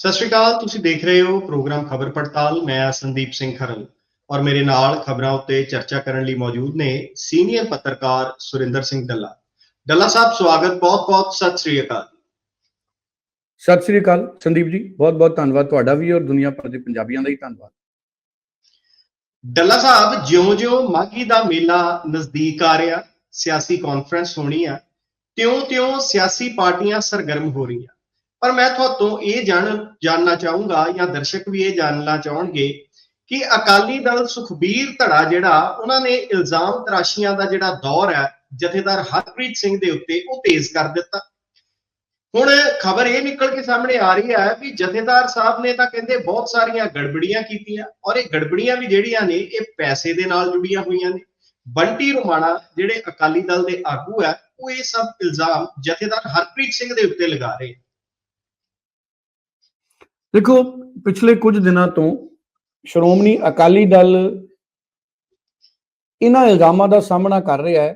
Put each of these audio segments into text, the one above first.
ਸਤਿ ਸ਼੍ਰੀ ਅਕਾਲ ਤੁਸੀਂ ਦੇਖ ਰਹੇ ਹੋ ਪ੍ਰੋਗਰਾਮ ਖਬਰ ਪੜਤਾਲ। ਮੈਂ ਸੰਦੀਪ ਸਿੰਘ ਖਰਲ ਔਰ ਮੇਰੇ ਨਾਲ ਖਬਰਾਂ ਉੱਤੇ ਚਰਚਾ ਕਰਨ ਲਈ ਮੌਜੂਦ ਨੇ ਸੀਨੀਅਰ ਪੱਤਰਕਾਰ ਸੁਰਿੰਦਰ ਸਿੰਘ ਡੱਲਾ। ਡੱਲਾ ਸਾਹਿਬ ਸਵਾਗਤ ਬਹੁਤ-ਬਹੁਤ ਸਤਿ ਸ਼੍ਰੀ ਅਕਾਲ। ਸਤਿ ਸ੍ਰੀ ਅਕਾਲ ਸੰਦੀਪ ਜੀ ਬਹੁਤ ਬਹੁਤ ਧੰਨਵਾਦ ਤੁਹਾਡਾ ਵੀ ਔਰ ਦੁਨੀਆ ਭਰ ਦੇ ਪੰਜਾਬੀਆਂ ਦਾ ਹੀ ਧੰਨਵਾਦ। ਡੱਲਾ ਸਾਹਿਬ ਜਿਉਂ-ਜਿਉਂ ਮਾਘੀ ਦਾ ਮੇਲਾ ਨਜ਼ਦੀਕ ਆ ਰਿਹਾ ਸਿਆਸੀ ਕਾਨਫਰੰਸ ਹੋਣੀ ਆ ਤਿਉਂ-ਤਿਉਂ ਸਿਆਸੀ ਪਾਰਟੀਆਂ ਸਰਗਰਮ ਹੋ ਰਹੀਆਂ। ਪਰ ਮੈਂ ਤੁਹਾਤੋਂ ਇਹ ਜਾਣ, ਜਾਣਨਾ ਚਾਹੂੰਗਾ ਜਾਂ ਦਰਸ਼ਕ ਵੀ ਇਹ ਜਾਣਨਾ ਚਾਹਣਗੇ ਕਿ ਅਕਾਲੀ ਦਲ ਸੁਖਬੀਰ ਧੜਾ ਜਿਹੜਾ, ਉਹਨਾਂ ਨੇ ਇਲਜ਼ਾਮ ਤਰਾਸ਼ੀਆਂ ਦਾ ਜਿਹੜਾ ਦੌਰ ਹੈ, ਜਥੇਦਾਰ ਹਰਪ੍ਰੀਤ ਸਿੰਘ ਦੇ ਉੱਤੇ ਉਹ ਤੇਜ਼ ਕਰ ਦਿੱਤਾ। ਹੁਣ ਖਬਰ ਇਹ ਨਿਕਲ ਕੇ ਸਾਹਮਣੇ ਆ ਰਹੀ ਹੈ ਵੀ ਜਥੇਦਾਰ ਸਾਹਿਬ ਨੇ ਤਾਂ ਕਹਿੰਦੇ ਬਹੁਤ ਸਾਰੀਆਂ ਗੜਬੜੀਆਂ ਕੀਤੀਆਂ ਔਰ ਇਹ ਗੜਬੜੀਆਂ ਵੀ ਜਿਹੜੀਆਂ ਨੇ, ਇਹ ਪੈਸੇ ਦੇ ਨਾਲ ਜੁੜੀਆਂ ਹੋਈਆਂ ਨੇ। ਬੰਟੀ ਰੁਮਾਣਾ ਜਿਹੜੇ ਅਕਾਲੀ ਦਲ ਦੇ ਆਗੂ ਹੈ, ਉਹ ਇਹ ਸਭ ਇਲਜ਼ਾਮ ਜਥੇਦਾਰ ਹਰਪ੍ਰੀਤ ਸਿੰਘ ਦੇ ਉੱਤੇ ਲਗਾ ਰਹੇ ਦੇਖੋ ਪਿਛਲੇ ਕੁਝ ਦਿਨਾਂ ਤੋਂ ਸ਼੍ਰੋਮਣੀ ਅਕਾਲੀ ਦਲ ਇਹਨਾਂ ਇਲਜ਼ਾਮਾਂ ਦਾ ਸਾਹਮਣਾ ਕਰ ਰਿਹਾ ਹੈ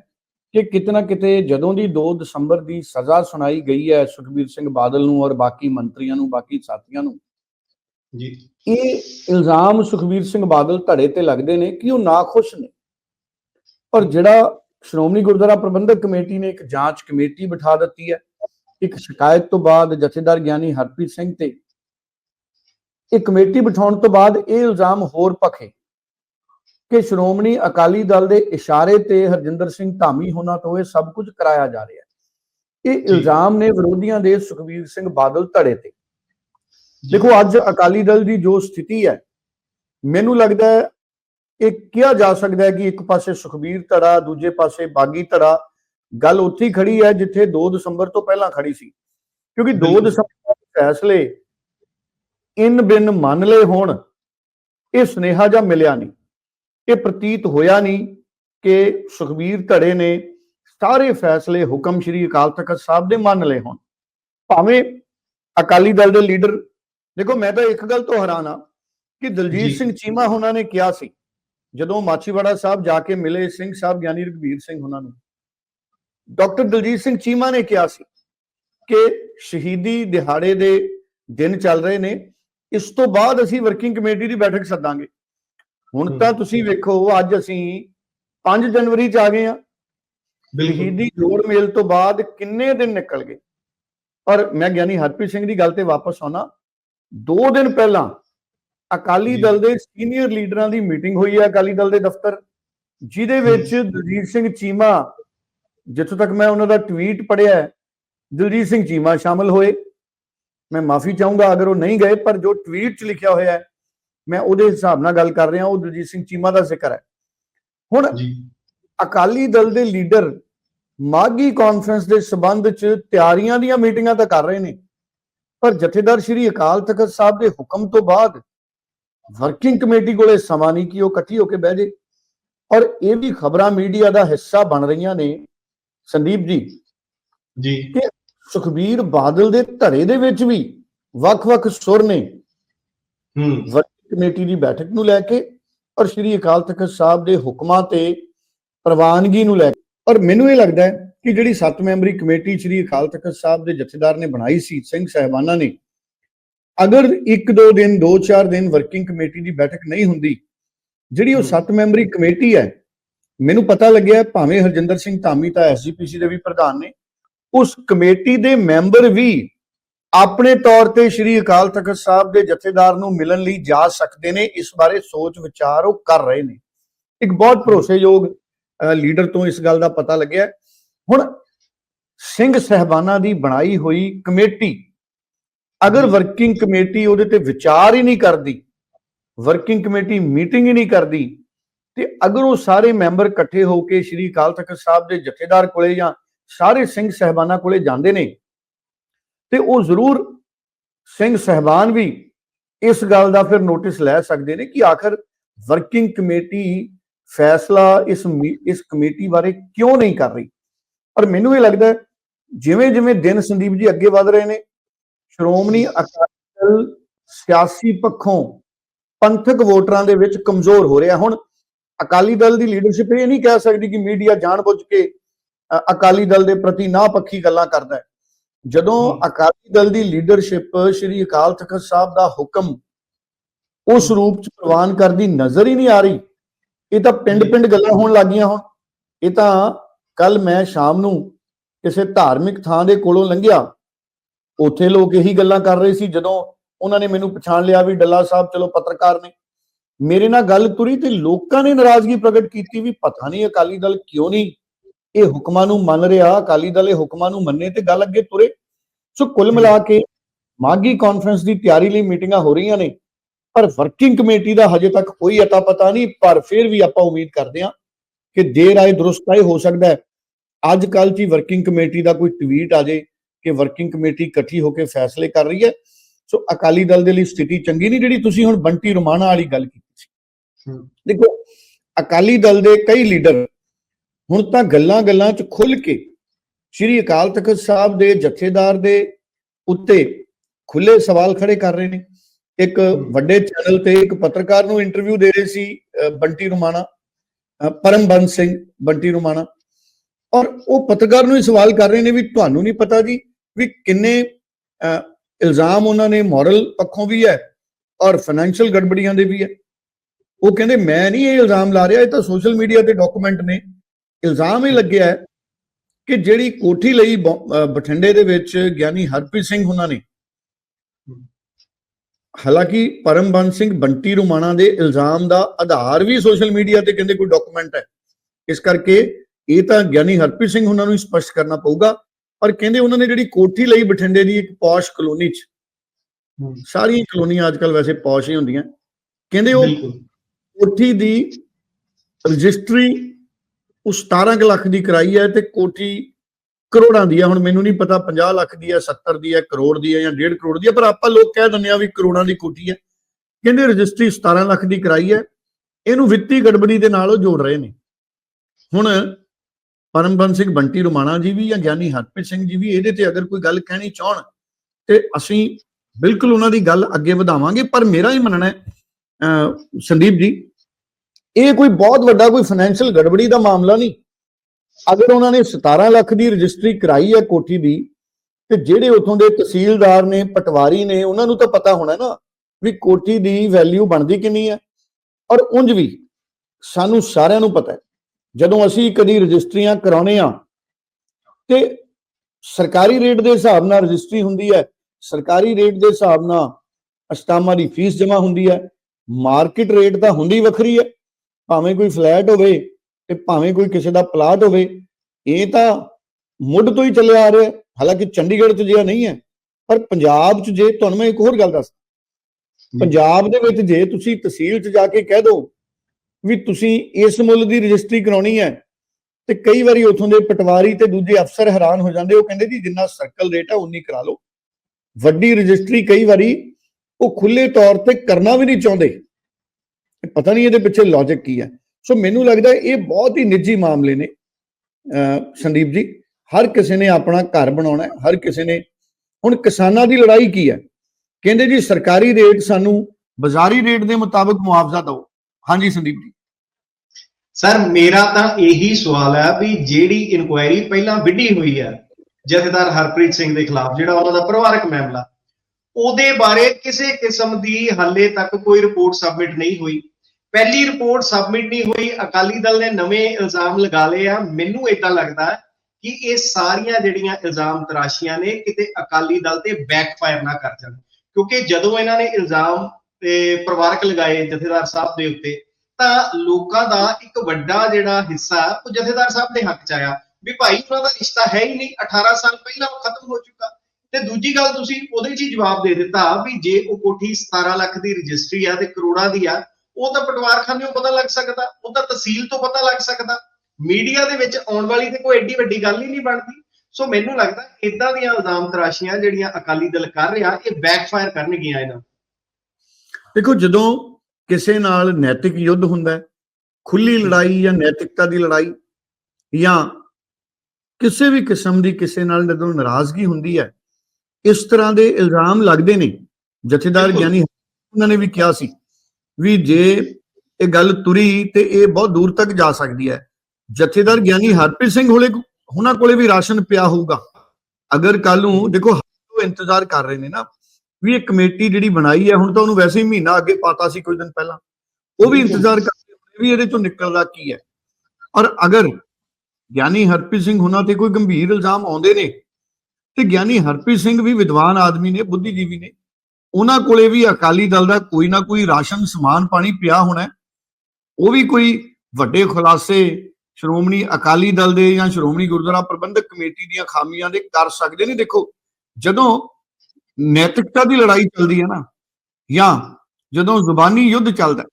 ਕਿ ਕਿਤੇ ਨਾ ਕਿਤੇ ਜਦੋਂ ਦੀ 2 ਦਸੰਬਰ ਦੀ ਸਜ਼ਾ ਸੁਣਾਈ ਗਈ ਹੈ ਸੁਖਬੀਰ ਸਿੰਘ ਬਾਦਲ ਨੂੰ ਔਰ ਬਾਕੀ ਮੰਤਰੀਆਂ ਨੂੰ ਬਾਕੀ ਸਾਥੀਆਂ ਨੂੰ ਜੀ। ਇਹ ਇਲਜ਼ਾਮ ਸੁਖਬੀਰ ਸਿੰਘ ਬਾਦਲ ਧੜੇ ਤੇ ਲੱਗਦੇ ਨੇ ਕਿ ਉਹ ਨਾਖੁਸ਼ ਨੇ। ਪਰ ਜਿਹੜਾ ਸ਼੍ਰੋਮਣੀ ਗੁਰਦੁਆਰਾ ਪ੍ਰਬੰਧਕ ਕਮੇਟੀ ਨੇ ਇੱਕ ਜਾਂਚ ਕਮੇਟੀ ਬਿਠਾ ਦਿੱਤੀ ਹੈ ਇੱਕ ਸ਼ਿਕਾਇਤ ਤੋਂ ਬਾਅਦ ਜਥੇਦਾਰ ਗਿਆਨੀ ਹਰਪ੍ਰੀਤ ਸਿੰਘ ਤੇ ਇਹ ਕਮੇਟੀ ਬਿਠਾਉਣ ਤੋਂ ਬਾਅਦ ਇਹ ਇਲਜ਼ਾਮ ਹੋਰ ਪਖੇ ਕਿ ਸ਼੍ਰੋਮਣੀ ਅਕਾਲੀ ਦਲ ਦੇ ਇਸ਼ਾਰੇ ਤੇ ਹਰਜਿੰਦਰ ਸਿੰਘ ਧਾਮੀ ਹੋਣਾ ਤੋਂ ਇਹ ਸਭ ਕੁਝ ਕਰਾਇਆ ਜਾ ਰਿਹਾ ਹੈ। ਇਹ ਇਲਜ਼ਾਮ ਨੇ ਵਿਰੋਧੀਆਂ ਦੇ ਸੁਖਬੀਰ ਸਿੰਘ ਬਾਦਲ ਧੜੇ ਤੇ। ਦੇਖੋ ਅੱਜ ਅਕਾਲੀ ਦਲ ਦੀ ਜੋ ਸਥਿਤੀ ਹੈ ਮੈਨੂੰ ਲੱਗਦਾ ਹੈ ਇਹ ਕਿਹਾ ਜਾ ਸਕਦਾ ਹੈ ਕਿ ਇੱਕ ਪਾਸੇ ਸੁਖਬੀਰ ਧੜਾ ਦੂਜੇ ਪਾਸੇ ਬਾਗੀ ਧੜਾ ਗੱਲ ਉੱਥੇ ਖੜੀ ਹੈ ਜਿੱਥੇ 2 ਦਸੰਬਰ ਤੋਂ ਪਹਿਲਾਂ ਖੜੀ ਸੀ। ਕਿਉਂਕਿ 2 ਬਿਲਕੁਲ। ਦਸੰਬਰ ਦੇ ਫੈਸਲੇ ਇਨ ਬਿਨ ਮੰਨ ਲਏ ਹੋਣ ਇਹ ਸੁਨੇਹਾ ਜਾਂ ਮਿਲਿਆ ਨਹੀਂ। ਇਹ ਪ੍ਰਤੀਤ ਹੋਇਆ ਨਹੀਂ ਕਿ ਸੁਖਬੀਰ ਧੜੇ ਨੇ ਸਾਰੇ ਫੈਸਲੇ ਹੁਕਮ ਸ਼੍ਰੀ ਅਕਾਲ ਤਖਤ ਸਾਹਿਬ ਦੇ ਮੰਨ ਲਏ ਹੋਣ। ਭਾਵੇਂ ਅਕਾਲੀ ਦਲ ਦੇ ਲੀਡਰ ਦੇਖੋ ਮੈਂ ਤਾਂ ਇੱਕ ਗੱਲ ਤੋਂ ਹੈਰਾਨ ਆ ਕਿ। ਦਲਜੀਤ ਸਿੰਘ ਚੀਮਾ ਉਹਨਾਂ ਨੇ ਕਿਹਾ ਸੀ ਜਦੋਂ ਮਾਚੀਵਾੜਾ ਸਾਹਿਬ ਜਾ ਕੇ ਮਿਲੇ ਸਿੰਘ ਸਾਹਿਬ ਗਿਆਨੀ ਰਘਬੀਰ ਸਿੰਘ ਉਹਨਾਂ ਨੂੰ। ਡਾਕਟਰ ਦਲਜੀਤ ਸਿੰਘ ਚੀਮਾ ਨੇ ਕਿਹਾ ਸੀ ਕਿ ਸ਼ਹੀਦੀ ਦਿਹਾੜੇ ਦੇ ਦਿਨ ਚੱਲ ਰਹੇ ਨੇ ਇਸ ਤੋਂ ਬਾਅਦ ਅਸੀਂ ਵਰਕਿੰਗ ਕਮੇਟੀ ਦੀ ਬੈਠਕ ਸੱਦਾਂਗੇ। ਹੁਣ ਤਾਂ। ਤੁਸੀਂ ਵੇਖੋ ਅੱਜ ਅਸੀਂ 5 ਜਨਵਰੀ ਚ ਆ ਗਏ ਆ ਸ਼ਹੀਦੀ ਜੋੜ ਮੇਲ ਤੋਂ ਬਾਅਦ ਕਿੰਨੇ ਦਿਨ ਨਿਕਲ ਗਏ? ਪਰ ਮੈਂ ਗਿਆਨੀ ਹਰਪ੍ਰੀਤ ਸਿੰਘ ਦੀ ਗੱਲ ਤੇ ਵਾਪਸ ਆਉਣਾ। 2 ਦਿਨ ਪਹਿਲਾਂ ਅਕਾਲੀ। ਦਲ ਦੇ ਸੀਨੀਅਰ ਲੀਡਰਾਂ ਦੀ ਮੀਟਿੰਗ ਹੋਈ ਹੈ ਅਕਾਲੀ ਦਲ ਦੇ ਦਫ਼ਤਰ ਜਿਹਦੇ ਵਿੱਚ ਦਲਜੀਤ ਸਿੰਘ ਚੀਮਾ ਜਿੱਥੋਂ ਤੱਕ ਮੈਂ ਉਹਨਾਂ ਦਾ ਟਵੀਟ ਪੜਿਆ ਹੈ ਦਲਜੀਤ ਸਿੰਘ ਚੀਮਾ ਸ਼ਾਮਲ ਹੋਏ। ਮੈਂ ਮਾਫੀ ਚਾਹੂੰਗਾ ਅਗਰ ਉਹ ਨਹੀਂ ਗਏ ਪਰ ਜੋ ਟਵੀਟ 'ਚ ਲਿਖਿਆ ਹੋਇਆ ਹੈ ਮੈਂ ਉਹਦੇ ਹਿਸਾਬ ਨਾਲ ਗੱਲ ਕਰ ਰਿਹਾ ਉਹ ਦਲਜੀਤ ਸਿੰਘ ਚੀਮਾ ਦਾ ਜ਼ਿਕਰ ਹੈ। ਹੁਣ ਅਕਾਲੀ ਦਲ ਦੇ ਲੀਡਰ ਮਾਗੀ ਕਾਨਫਰੰਸ ਦੇ ਸਬੰਧ ਚ ਤਿਆਰੀਆਂ ਦੀਆਂ ਮੀਟਿੰਗਾਂ ਤਾਂ ਕਰ ਰਹੇ ਨੇ ਪਰ ਜਥੇਦਾਰ ਸ਼੍ਰੀ ਅਕਾਲ ਤਖਤ ਸਾਹਿਬ ਦੇ ਹੁਕਮ ਤੋਂ ਬਾਅਦ ਵਰਕਿੰਗ ਕਮੇਟੀ ਕੋਲੇ ਸਮਾਂ ਨਹੀਂ ਕਿ ਉਹ ਇਕੱਠੀ ਹੋ ਕੇ ਬਹਿ ਜੇ। ਔਰ ਇਹ ਵੀ ਖਬਰਾਂ ਮੀਡੀਆ ਦਾ ਹਿੱਸਾ ਬਣ ਰਹੀਆਂ ਨੇ। ਸੰਦੀਪ ਜੀ ਜੀ। ਸੁਖਬੀਰ ਬਾਦਲ ਦੇ ਧੜੇ ਦੇ ਵਿੱਚ ਵੀ ਵੱਖ-ਵੱਖ ਸੁਰ ਨੇ ਹੂੰ ਵਰਕਿੰਗ ਕਮੇਟੀ ਦੀ ਬੈਠਕ ਨੂੰ ਲੈ ਕੇ ਔਰ ਸ਼੍ਰੀ ਅਕਾਲ ਤਖਤ ਸਾਹਿਬ ਦੇ ਹੁਕਮਾਂ ਤੇ ਪ੍ਰਵਾਨਗੀ ਨੂੰ ਲੈ ਕੇ ਔਰ ਮੈਨੂੰ ਇਹ ਲੱਗਦਾ ਹੈ ਕਿ ਜਿਹੜੀ 7 ਮੈਂਬਰੀ ਕਮੇਟੀ ਸ਼੍ਰੀ ਅਕਾਲ ਤਖਤ ਸਾਹਿਬ ਦੇ ਜਥੇਦਾਰ ਨੇ ਬਣਾਈ ਸੀ ਸਿੰਘ ਸਾਹਿਬਾਨਾਂ ਨੇ ਅਗਰ 1-2 ਦਿਨ 2-4 ਦਿਨ ਵਰਕਿੰਗ ਕਮੇਟੀ ਦੀ ਬੈਠਕ ਨਹੀਂ ਹੁੰਦੀ ਜਿਹੜੀ ਉਹ ਹਮ। 7 ਮੈਂਬਰੀ ਕਮੇਟੀ ਹੈ ਮੈਨੂੰ ਪਤਾ ਲੱਗਿਆ ਭਾਵੇਂ ਹਰਜਿੰਦਰ ਸਿੰਘ ਧਾਮੀ ਤਾਂ ਐਸਜੀਪੀਸੀ ਦੇ ਵੀ ਪ੍ਰਧਾਨ ਨੇ ਉਸ ਕਮੇਟੀ ਦੇ ਮੈਂਬਰ ਵੀ ਆਪਣੇ ਤੌਰ ਤੇ ਸ਼੍ਰੀ ਅਕਾਲ ਤਖਤ ਸਾਹਿਬ ਦੇ ਜਥੇਦਾਰ ਨੂੰ ਮਿਲਣ ਲਈ ਜਾ ਸਕਦੇ ਨੇ ਇਸ ਬਾਰੇ ਸੋਚ ਵਿਚਾਰ ਉਹ ਕਰ ਰਹੇ ਨੇ। ਇੱਕ ਬਹੁਤ ਭਰੋਸੇਯੋਗ ਲੀਡਰ ਤੋਂ ਇਸ ਗੱਲ ਦਾ ਪਤਾ ਲੱਗਿਆ। ਹੁਣ ਸਿੰਘ ਸਹਿਬਾਨਾਂ ਦੀ ਬਣਾਈ ਹੋਈ ਕਮੇਟੀ ਅਗਰ। ਵਰਕਿੰਗ ਕਮੇਟੀ ਉਹਦੇ ਤੇ ਵਿਚਾਰ ਹੀ ਨਹੀਂ ਕਰਦੀ ਵਰਕਿੰਗ ਕਮੇਟੀ ਮੀਟਿੰਗ ਹੀ ਨਹੀਂ ਕਰਦੀ ਤੇ ਅਗਰ ਉਹ ਸਾਰੇ ਮੈਂਬਰ ਇਕੱਠੇ ਹੋ ਕੇ ਸ਼੍ਰੀ ਅਕਾਲ ਤਖਤ ਸਾਹਿਬ ਦੇ ਜਥੇਦਾਰ ਕੋਲੇ ਜਾਂ ਸਾਰੇ ਸਿੰਘ ਸਹਿਬਾਨਾਂ ਕੋਲੇ ਜਾਂਦੇ ਨੇ। ਤੇ ਉਹ ਜ਼ਰੂਰ ਸਿੰਘ ਸਹਿਬਾਨ ਵੀ ਇਸ ਗੱਲ ਦਾ ਫਿਰ ਨੋਟਿਸ ਲੈ ਸਕਦੇ ਨੇ ਕਿ ਆਖਰ ਵਰਕਿੰਗ ਕਮੇਟੀ ਫੈਸਲਾ ਇਸ ਮੀ- ਇਸ ਕਮੇਟੀ ਬਾਰੇ ਕਿਉਂ ਨਹੀਂ ਕਰ ਰਹੀ? ਪਰ ਮੈਨੂੰ ਇਹ ਲੱਗਦਾ ਹੈ, ਜਿਵੇਂ ਜਿਵੇਂ ਦਿਨ ਸੰਦੀਪ ਜੀ ਅੱਗੇ ਵਧ ਰਹੇ ਨੇ ਸ਼੍ਰੋਮਣੀ ਅਕਾਲੀ ਦਲ ਸਿਆਸੀ ਪੱਖੋਂ ਪੰਥਕ ਵੋਟਰਾਂ ਦੇ ਵਿੱਚ ਕਮਜ਼ੋਰ ਹੋ ਰਿਹਾ। ਹੁਣ ਅਕਾਲੀ ਦਲ ਦੀ ਲੀਡਰਸ਼ਿਪ ਇਹ ਨਹੀਂ ਕਹਿ ਸਕਦੀ ਕਿ ਮੀਡੀਆ ਜਾਣਬੁੱਝ ਕੇ ਅਕਾਲੀ ਦਲ ਦੇ ਪ੍ਰਤੀ ਨਾ ਪੱਖੀ ਗੱਲਾਂ ਕਰਦਾ ਹੈ। ਜਦੋਂ। ਅਕਾਲੀ ਦਲ ਦੀ ਲੀਡਰਸ਼ਿਪ ਸ਼੍ਰੀ ਅਕਾਲ ਤਖਤ ਸਾਹਿਬ ਦਾ ਹੁਕਮ ਉਸ ਰੂਪ ਚ ਪ੍ਰਵਾਨ ਕਰਦੀ ਨਜ਼ਰ ਹੀ ਨਹੀਂ ਆ ਰਹੀ ਇਹ ਤਾਂ ਪਿੰਡ-ਪਿੰਡ ਗੱਲਾਂ ਹੋਣ ਲੱਗੀਆਂ ਹੁਣ। ਇਹ ਤਾਂ ਕੱਲ ਮੈਂ ਸ਼ਾਮ ਨੂੰ ਕਿਸੇ ਧਾਰਮਿਕ ਥਾਂ ਦੇ ਕੋਲੋਂ ਲੰਘਿਆ ਉੱਥੇ ਲੋਕ ਇਹੀ ਗੱਲਾਂ ਕਰ ਰਹੇ ਸੀ ਜਦੋਂ ਉਹਨਾਂ ਨੇ ਮੈਨੂੰ ਪਛਾਣ ਲਿਆ ਵੀ ਡੱਲਾ ਸਾਹਿਬ ਚਲੋ ਪੱਤਰਕਾਰ ਨੇ। ਮੇਰੇ ਨਾਲ ਗੱਲ ਤੁਰੀ ਤੇ ਲੋਕਾਂ ਨੇ ਨਾਰਾਜ਼ਗੀ ਪ੍ਰਗਟ ਕੀਤੀ ਵੀ ਪਤਾ ਨਹੀਂ ਅਕਾਲੀ ਦਲ ਕਿਉਂ ਨਹੀਂ ਇਹ ਹੁਕਮਾਂ ਨੂੰ ਮੰਨ ਰਿਹਾ ਅਕਾਲੀ ਦਲ ਇਹ ਹੁਕਮਾਂ ਨੂੰ ਮੰਨੇ ਤੇ ਗੱਲ ਅੱਗੇ ਤੁਰੇ। ਸੋ ਕੁੱਲ ਮਿਲਾ ਕੇ ਮਾਗੀ ਕਾਨਫਰੰਸ ਦੀ ਤਿਆਰੀ ਲਈ ਮੀਟਿੰਗਾਂ ਹੋ ਰਹੀਆਂ ਨੇ ਪਰ ਵਰਕਿੰਗ ਕਮੇਟੀ ਦਾ ਹਜੇ ਤੱਕ ਕੋਈ ਅਤਾ ਪਤਾ ਨਹੀਂ ਪਰ ਫਿਰ ਵੀ ਆਪਾਂ ਉਮੀਦ ਕਰਦੇ ਹਾਂ ਕਿ ਦੇਰ ਆਏ ਦਰੁਸਤ ਆਏ ਹੋ ਸਕਦਾ ਹੈ। ਅੱਜ ਕੱਲ ਚ ਹੀ ਵਰਕਿੰਗ ਕਮੇਟੀ ਦਾ ਕੋਈ ਟਵੀਟ ਆ ਜਾਏ ਕਿ ਵਰਕਿੰਗ ਕਮੇਟੀ ਇਕੱਠੀ ਹੋ ਕੇ ਫੈਸਲੇ ਕਰ ਰਹੀ ਹੈ। ਸੋ ਅਕਾਲੀ ਦਲ ਦੇ ਲਈ ਸਥਿਤੀ ਚੰਗੀ ਨਹੀਂ ਜਿਹੜੀ ਤੁਸੀਂ ਹੁਣ ਬੰਟੀ ਰੁਮਾਣਾ ਵਾਲੀ ਗੱਲ ਕੀਤੀ ਸੀ। ਦੇਖੋ ਅਕਾਲੀ ਦਲ ਦੇ ਕਈ ਲੀਡਰ ਹੁਣ ਤਾਂ ਗੱਲਾਂ-ਗੱਲਾਂ 'ਚ ਖੁੱਲ ਕੇ ਸ਼੍ਰੀ ਅਕਾਲ ਤਖਤ ਸਾਹਿਬ ਦੇ ਜਥੇਦਾਰ ਦੇ ਉੱਤੇ ਖੁੱਲੇ ਸਵਾਲ ਖੜੇ ਕਰ ਰਹੇ ਨੇ। ਇੱਕ ਵੱਡੇ ਚੈਨਲ ਤੇ ਇੱਕ ਪੱਤਰਕਾਰ ਨੂੰ ਇੰਟਰਵਿਊ ਦੇ ਰਹੇ ਸੀ ਬੰਟੀ ਰੁਮਾਣਾ ਅ, ਪਰਮਬੰਸ ਸਿੰਘ ਬੰਟੀ ਰੁਮਾਣਾ। ਔਰ ਉਹ ਪੱਤਰਕਾਰ ਨੂੰ ਹੀ ਸਵਾਲ ਕਰ ਰਹੇ ਨੇ ਵੀ ਤੁਹਾਨੂੰ ਨਹੀਂ ਪਤਾ ਜੀ ਵੀ ਕਿੰਨੇ ਇਲਜ਼ਾਮ ਉਹਨਾਂ ਨੇ ਮੋਰਲ ਪੱਖੋਂ ਵੀ ਹੈ ਔਰ ਫਾਈਨੈਂਸ਼ੀਅਲ ਗੜਬੜੀਆਂ ਦੇ ਵੀ ਹੈ। ਉਹ ਕਹਿੰਦੇ ਮੈਂ ਨਹੀਂ ਇਹ ਇਲਜ਼ਾਮ ਲਾ ਰਿਹਾ ਇਹ ਤਾਂ ਸੋਸ਼ਲ ਮੀਡੀਆ ਤੇ ਡਾਕੂਮੈਂਟ ਨੇ। ਇਲਜ਼ਾਮ ਇਹ ਲੱਗਿਆ ਹੈ ਕਿ ਜਿਹੜੀ ਕੋਠੀ ਲਈ ਬਠਿੰਡੇ ਦੇ ਵਿੱਚ ਗਿਆਨੀ ਹਰਪ੍ਰੀਤ ਸਿੰਘ ਉਹਨਾਂ ਨੇ ਹਾਲਾਂਕਿ ਪਰਮਬੰਸ ਸਿੰਘ ਬੰਟੀ ਰੁਮਾਣਾ ਦੇ ਇਲਜ਼ਾਮ ਦਾ ਆਧਾਰ ਵੀ ਸੋਸ਼ਲ ਮੀਡੀਆ ਤੇ ਕਹਿੰਦੇ ਕੋਈ ਡਾਕੂਮੈਂਟ ਹੈ। ਇਸ ਕਰਕੇ ਇਹ ਤਾਂ ਗਿਆਨੀ ਹਰਪ੍ਰੀਤ ਸਿੰਘ ਉਹਨਾਂ ਨੂੰ ਹੀ ਸਪਸ਼ਟ ਕਰਨਾ ਪਊਗਾ। ਪਰ ਕਹਿੰਦੇ ਉਹਨਾਂ ਨੇ ਜਿਹੜੀ ਕੋਠੀ ਲਈ ਬਠਿੰਡੇ ਦੀ ਇੱਕ ਪੌਸ਼ ਕਲੋਨੀ 'ਚ। ਸਾਰੀਆਂ ਕਲੋਨੀਆਂ ਅੱਜਕੱਲ ਵੈਸੇ ਪੌਸ਼ ਹੀ ਹੁੰਦੀਆਂ। ਕਹਿੰਦੇ ਉਹ ਕੋਠੀ ਦੀ ਰਜਿਸਟਰੀ ਉਹ 17 ਕੁ ਲੱਖ ਦੀ ਕਰਾਈ ਹੈ ਤੇ ਕੋਠੀ ਕਰੋੜਾਂ ਦੀ ਹੈ। ਹੁਣ ਮੈਨੂੰ ਨਹੀਂ ਪਤਾ 50 ਲੱਖ ਦੀ ਹੈ 70 ਦੀ ਹੈ, ਕਰੋੜ ਦੀ ਹੈ ਜਾਂ 1.5 ਕਰੋੜ ਦੀ ਹੈ, ਪਰ ਆਪਾਂ ਲੋਕ ਕਹਿ ਦਿੰਦੇ ਆ ਵੀ ਕਰੋੜਾਂ ਦੀ ਕੋਠੀ ਹੈ। ਕਹਿੰਦੇ ਰਜਿਸਟਰੀ 17 ਲੱਖ ਦੀ ਕਰਾਈ ਹੈ। ਇਹਨੂੰ ਵਿੱਤੀ ਗੜਬੜੀ ਦੇ ਨਾਲ ਉਹ ਜੋੜ ਰਹੇ ਨੇ। ਹੁਣ ਪਰਮਬੰਸ ਸਿੰਘ ਬੰਟੀ ਰੁਮਾਣਾ ਜੀ ਵੀ ਜਾਂ ਗਿਆਨੀ ਹਰਪ੍ਰੀਤ ਸਿੰਘ ਜੀ ਵੀ ਇਹਦੇ ਤੇ ਅਗਰ ਕੋਈ ਗੱਲ ਕਹਿਣੀ ਚਾਹਣ ਤੇ ਅਸੀਂ ਬਿਲਕੁਲ ਉਹਨਾਂ ਦੀ ਗੱਲ ਅੱਗੇ ਵਧਾਵਾਂਗੇ। ਪਰ ਮੇਰਾ ਹੀ ਮੰਨਣਾ ਹੈ ਸੰਦੀਪ ਜੀ ਇਹ ਕੋਈ ਬਹੁਤ ਵੱਡਾ ਕੋਈ ਫਾਈਨੈਂਸ਼ੀਅਲ ਗੜਬੜੀ ਦਾ ਮਾਮਲਾ ਨਹੀਂ। ਅਗਰ ਉਹਨਾਂ ਨੇ 17 ਲੱਖ ਦੀ ਰਜਿਸਟਰੀ ਕਰਾਈ ਹੈ ਕੋਠੀ ਦੀ, ਤੇ ਜਿਹੜੇ ਉਥੋਂ ਦੇ ਤਹਿਸੀਲਦਾਰ ਨੇ, ਪਟਵਾਰੀ ਨੇ, ਉਹਨਾਂ ਨੂੰ ਤਾਂ ਪਤਾ ਹੋਣਾ ਨਾ ਵੀ ਕੋਠੀ ਦੀ ਵੈਲਿਊ ਬਣਦੀ ਕਿੰਨੀ ਹੈ। ਔਰ ਉਂਝ ਵੀ ਸਾਨੂੰ ਸਾਰਿਆਂ ਨੂੰ ਪਤਾ ਹੈ, ਜਦੋਂ ਅਸੀਂ ਕਦੀ ਰਜਿਸਟਰੀਆਂ ਕਰਾਉਨੇ ਆ ਤੇ ਸਰਕਾਰੀ ਰੇਟ ਦੇ ਹਿਸਾਬ ਨਾਲ ਰਜਿਸਟਰੀ ਹੁੰਦੀ ਹੈ, ਸਰਕਾਰੀ ਰੇਟ ਦੇ ਹਿਸਾਬ ਨਾਲ ਅਸਟਾਮਾ ਦੀ ਫੀਸ ਜਮ੍ਹਾਂ ਹੁੰਦੀ ਹੈ ਮਾਰਕੀਟ ਰੇਟ ਤਾਂ ਹੁੰਦੀ ਵੱਖਰੀ ਹੈ। ਭਾਵੇਂ ਕੋਈ ਫਲੈਟ ਹੋਵੇ ਤੇ ਭਾਵੇਂ ਕੋਈ ਕਿਸੇ ਦਾ ਪਲਾਟ ਹੋਵੇ ਇਹ ਤਾਂ ਮੁੱਢ ਤੋਂ ਹੀ ਚੱਲਿਆ ਆ ਰਿਹਾ। ਹਾਲਾਂਕਿ ਚੰਡੀਗੜ੍ਹ 'ਚ ਜਿਹਾ ਨਹੀਂ ਹੈ ਪਰ ਪੰਜਾਬ 'ਚ ਜੇ ਤੁਹਾਨੂੰ ਮੈਂ ਇੱਕ ਹੋਰ ਗੱਲ ਦੱਸ ਪੰਜਾਬ ਦੇ ਵਿੱਚ ਜੇ ਤੁਸੀਂ ਤਹਿਸੀਲ 'ਚ ਜਾ ਕੇ ਕਹਿ ਦਿਓ ਵੀ ਤੁਸੀਂ ਇਸ ਮੁੱਲ ਦੀ ਰਜਿਸਟਰੀ ਕਰਾਉਣੀ ਹੈ ਤੇ ਕਈ ਵਾਰੀ ਉਥੋਂ ਦੇ ਪਟਵਾਰੀ ਤੇ ਦੂਜੇ ਅਫਸਰ ਹੈਰਾਨ ਹੋ ਜਾਂਦੇ ਉਹ ਕਹਿੰਦੇ ਜੀ ਜਿੰਨਾ ਸਰਕਲ ਰੇਟ ਹੈ ਉਨੀ ਕਰਾ ਲਓ। ਵੱਡੀ ਰਜਿਸਟਰੀ ਕਈ ਵਾਰੀ ਉਹ ਖੁੱਲੇ ਤੌਰ ਤੇ ਕਰਨਾ ਵੀ ਨਹੀਂ ਚਾਹੁੰਦੇ। ਪਤਾ ਨਹੀਂ ਇਹਦੇ ਪਿੱਛੇ ਲੌਜੀਕ ਕੀ ਹੈ। ਸੋ ਮੈਨੂੰ ਲੱਗਦਾ ਇਹ ਬਹੁਤ ਹੀ ਨਿੱਜੀ ਮਾਮਲੇ ਨੇ, ਅਹ, ਸੰਦੀਪ ਜੀ। ਹਰ ਕਿਸੇ ਨੇ ਆਪਣਾ ਘਰ ਬਣਾਉਣਾ ਹੈ, ਹਰ ਕਿਸੇ ਨੇ। ਹੁਣ ਕਿਸਾਨਾਂ ਦੀ ਲੜਾਈ ਕੀ ਹੈ? ਕਹਿੰਦੇ ਜੀ ਸਰਕਾਰੀ ਰੇਟ ਸਾਨੂੰ ਬਾਜ਼ਾਰੀ ਰੇਟ ਦੇ ਮੁਤਾਬਕ ਮੁਆਵਜ਼ਾ ਦਿਓ। ਹਾਂਜੀ ਸੰਦੀਪ ਜੀ। ਸਰ, ਮੇਰਾ ਤਾਂ ਇਹੀ ਸਵਾਲ ਹੈ ਵੀ ਜਿਹੜੀ ਇਨਕੁਆਇਰੀ ਪਹਿਲਾਂ ਵਿੱਢੀ ਹੋਈ ਹੈ, ਜਥੇਦਾਰ ਹਰਪ੍ਰੀਤ ਸਿੰਘ ਦੇ ਖਿਲਾਫ, ਜਿਹੜਾ ਉਹਨਾਂ ਦਾ ਪਰਿਵਾਰਕ ਮਾਮਲਾ, ਉਹਦੇ ਬਾਰੇ ਕਿਸੇ ਕਿਸਮ ਦੀ ਹਾਲੇ ਤੱਕ ਕੋਈ ਰਿਪੋਰਟ ਸਬਮਿਟ ਨਹੀਂ ਹੋਈ। ਪਹਿਲੀ ਰਿਪੋਰਟ ਸਬਮਿਟ ਨਹੀਂ ਹੋਈ, ਅਕਾਲੀ ਦਲ ਨੇ ਨਵੇਂ ਇਲਜ਼ਾਮ ਲਗਾ ਲਏ ਆ। ਮੈਨੂੰ ਇਦਾਂ ਲੱਗਦਾ ਕਿ ਇਹ ਸਾਰੀਆਂ ਜਿਹੜੀਆਂ ਇਲਜ਼ਾਮ ਤਰਾਸ਼ੀਆਂ ਨੇ, ਕਿਤੇ ਅਕਾਲੀ ਦਲ ਤੇ ਬੈਕਫਾਇਰ ਨਾ ਕਰ ਜਾਣ। ਕਿਉਂਕਿ ਜਦੋਂ ਇਹਨਾਂ ਨੇ ਇਲਜ਼ਾਮ, ਤੇ ਪਰਿਵਾਰਕ ਲਗਾਏ ਜਥੇਦਾਰ ਸਾਹਿਬ ਦੇ ਉੱਤੇ, ਤਾਂ ਲੋਕਾਂ ਦਾ ਇੱਕ ਵੱਡਾ ਜਿਹੜਾ ਹਿੱਸਾ, ਉਹ ਜਥੇਦਾਰ ਸਾਹਿਬ ਦੇ ਹੱਕ ਚ ਆਇਆ। ਵੀ ਭਾਈ, ਉਹਨਾਂ ਦਾ ਰਿਸ਼ਤਾ ਹੈ ਹੀ ਨਹੀਂ। 18 ਸਾਲ ਪਹਿਲਾਂ ਉਹ ਖਤਮ ਹੋ ਚੁੱਕਾ। ਤੇ ਦੂਜੀ ਗੱਲ ਤੁਸੀਂ ਉਹਦੇ 'ਚ ਹੀ ਜਵਾਬ ਦੇ ਦਿੱਤਾ ਵੀ ਜੇ ਉਹ ਕੋਠੀ 17 ਲੱਖ ਦੀ ਰਜਿਸਟਰੀ ਆ ਤੇ ਕਰੋੜਾਂ ਦੀ ਆ ਉਹ ਤਾਂ ਪਟਵਾਰਖਾਨਿਓਂ ਪਤਾ ਲੱਗ ਸਕਦਾ ਉਹ ਤਾਂ ਤਹਿਸੀਲ ਤੋਂ ਪਤਾ ਲੱਗ ਸਕਦਾ। ਮੀਡੀਆ ਦੇ ਵਿੱਚ ਆਉਣ ਵਾਲੀ ਤੇ ਕੋਈ ਐਡੀ ਵੱਡੀ ਗੱਲ ਹੀ ਨਹੀਂ ਬਣਦੀ। ਸੋ ਮੈਨੂੰ ਲੱਗਦਾ ਇਦਾਂ ਦੀਆਂ ਇਲਜ਼ਾਮ ਤਰਾਸ਼ੀਆਂ ਜਿਹੜੀਆਂ ਅਕਾਲੀ ਦਲ ਕਰ ਰਿਹਾ ਇਹ ਬੈਕਫਾਇਰ ਕਰਨਗੀਆਂ ਇਹਨਾਂ ਦੇਖੋ ਜਦੋਂ ਕਿਸੇ ਨਾਲ ਨੈਤਿਕ ਯੁੱਧ ਹੁੰਦਾ ਹੈ ਖੁੱਲੀ ਲੜਾਈ ਜਾਂ ਨੈਤਿਕਤਾ ਦੀ ਲੜਾਈ ਜਾਂ ਕਿਸੇ ਵੀ ਕਿਸਮ ਦੀ ਕਿਸੇ ਨਾਲ ਜਦੋਂ ਨਾਰਾਜ਼ਗੀ ਹੁੰਦੀ ਹੈ ਇਸ ਤਰ੍ਹਾਂ ਦੇ ਇਲਜ਼ਾਮ ਲੱਗਦੇ ਨੇ। ਜਥੇਦਾਰ। ਗਿਆਨੀ ਉਹਨਾਂ ਨੇ ਵੀ ਕਿਹਾ ਸੀ। ਵੀ ਜੇ ਇਹ ਗੱਲ ਤੁਰੀ ਤੇ ਇਹ ਬਹੁਤ ਦੂਰ ਤੱਕ ਜਾ ਸਕਦੀ ਹੈ। ਜਥੇਦਾਰ ਗਿਆਨੀ ਹਰਪ੍ਰੀਤ ਸਿੰਘ ਹੋਲੇ ਉਹਨਾਂ ਕੋਲੇ ਵੀ ਰਾਸ਼ਨ ਪਿਆ ਹੋਊਗਾ। ਅਗਰ ਕੱਲ ਨੂੰ ਦੇਖੋ ਉਹ ਇੰਤਜ਼ਾਰ ਕਰ ਰਹੇ ਨੇ ਨਾ, ਵੀ ਇਹ ਕਮੇਟੀ ਜਿਹੜੀ ਬਣਾਈ ਹੈ, ਹੁਣ ਤਾਂ ਉਹਨੂੰ ਵੈਸੇ ਹੀ ਮਹੀਨਾ ਅੱਗੇ ਪਾਤਾ ਸੀ ਕੁਝ ਦਿਨ ਪਹਿਲਾਂ। ਉਹ ਵੀ ਇੰਤਜ਼ਾਰ ਕਰ ਰਹੇ ਵੀ ਇਹਦੇ ਚੋਂ ਨਿਕਲਦਾ ਕੀ ਹੈ। ਔਰ ਅਗਰ ਗਿਆਨੀ ਹਰਪ੍ਰੀਤ ਸਿੰਘ ਉਹਨਾਂ ਤੇ ਕੋਈ ਗੰਭੀਰ ਇਲਜ਼ਾਮ ਆਉਂਦੇ ਨੇ, ਤੇ ਗਿਆਨੀ ਹਰਪ੍ਰੀਤ ਸਿੰਘ ਵੀ ਵਿਦਵਾਨ ਆਦਮੀ ਨੇ, ਬੁੱਧੀਜੀਵੀ ਨੇ ਉਹਨਾਂ ਕੋਲੇ ਵੀ ਅਕਾਲੀ ਦਲ ਦਾ ਕੋਈ ਨਾ ਕੋਈ ਰਾਸ਼ਨ ਸਮਾਨ ਪਾਣੀ ਪਿਆ ਹੋਣਾ। ਉਹ ਵੀ ਕੋਈ ਵੱਡੇ ਖੁਲਾਸੇ ਸ਼੍ਰੋਮਣੀ ਅਕਾਲੀ ਦਲ ਦੇ ਜਾਂ ਸ਼੍ਰੋਮਣੀ ਗੁਰਦੁਆਰਾ ਪ੍ਰਬੰਧਕ ਕਮੇਟੀ ਦੀਆਂ ਖਾਮੀਆਂ ਦੇ ਕਰ ਸਕਦੇ ਨੇ? ਦੇਖੋ ਜਦੋਂ ਨੈਤਿਕਤਾ ਦੀ ਲੜਾਈ ਚੱਲਦੀ ਹੈ ਨਾ ਜਾਂ ਜਦੋਂ ਜ਼ੁਬਾਨੀ ਯੁੱਧ ਚੱਲਦਾ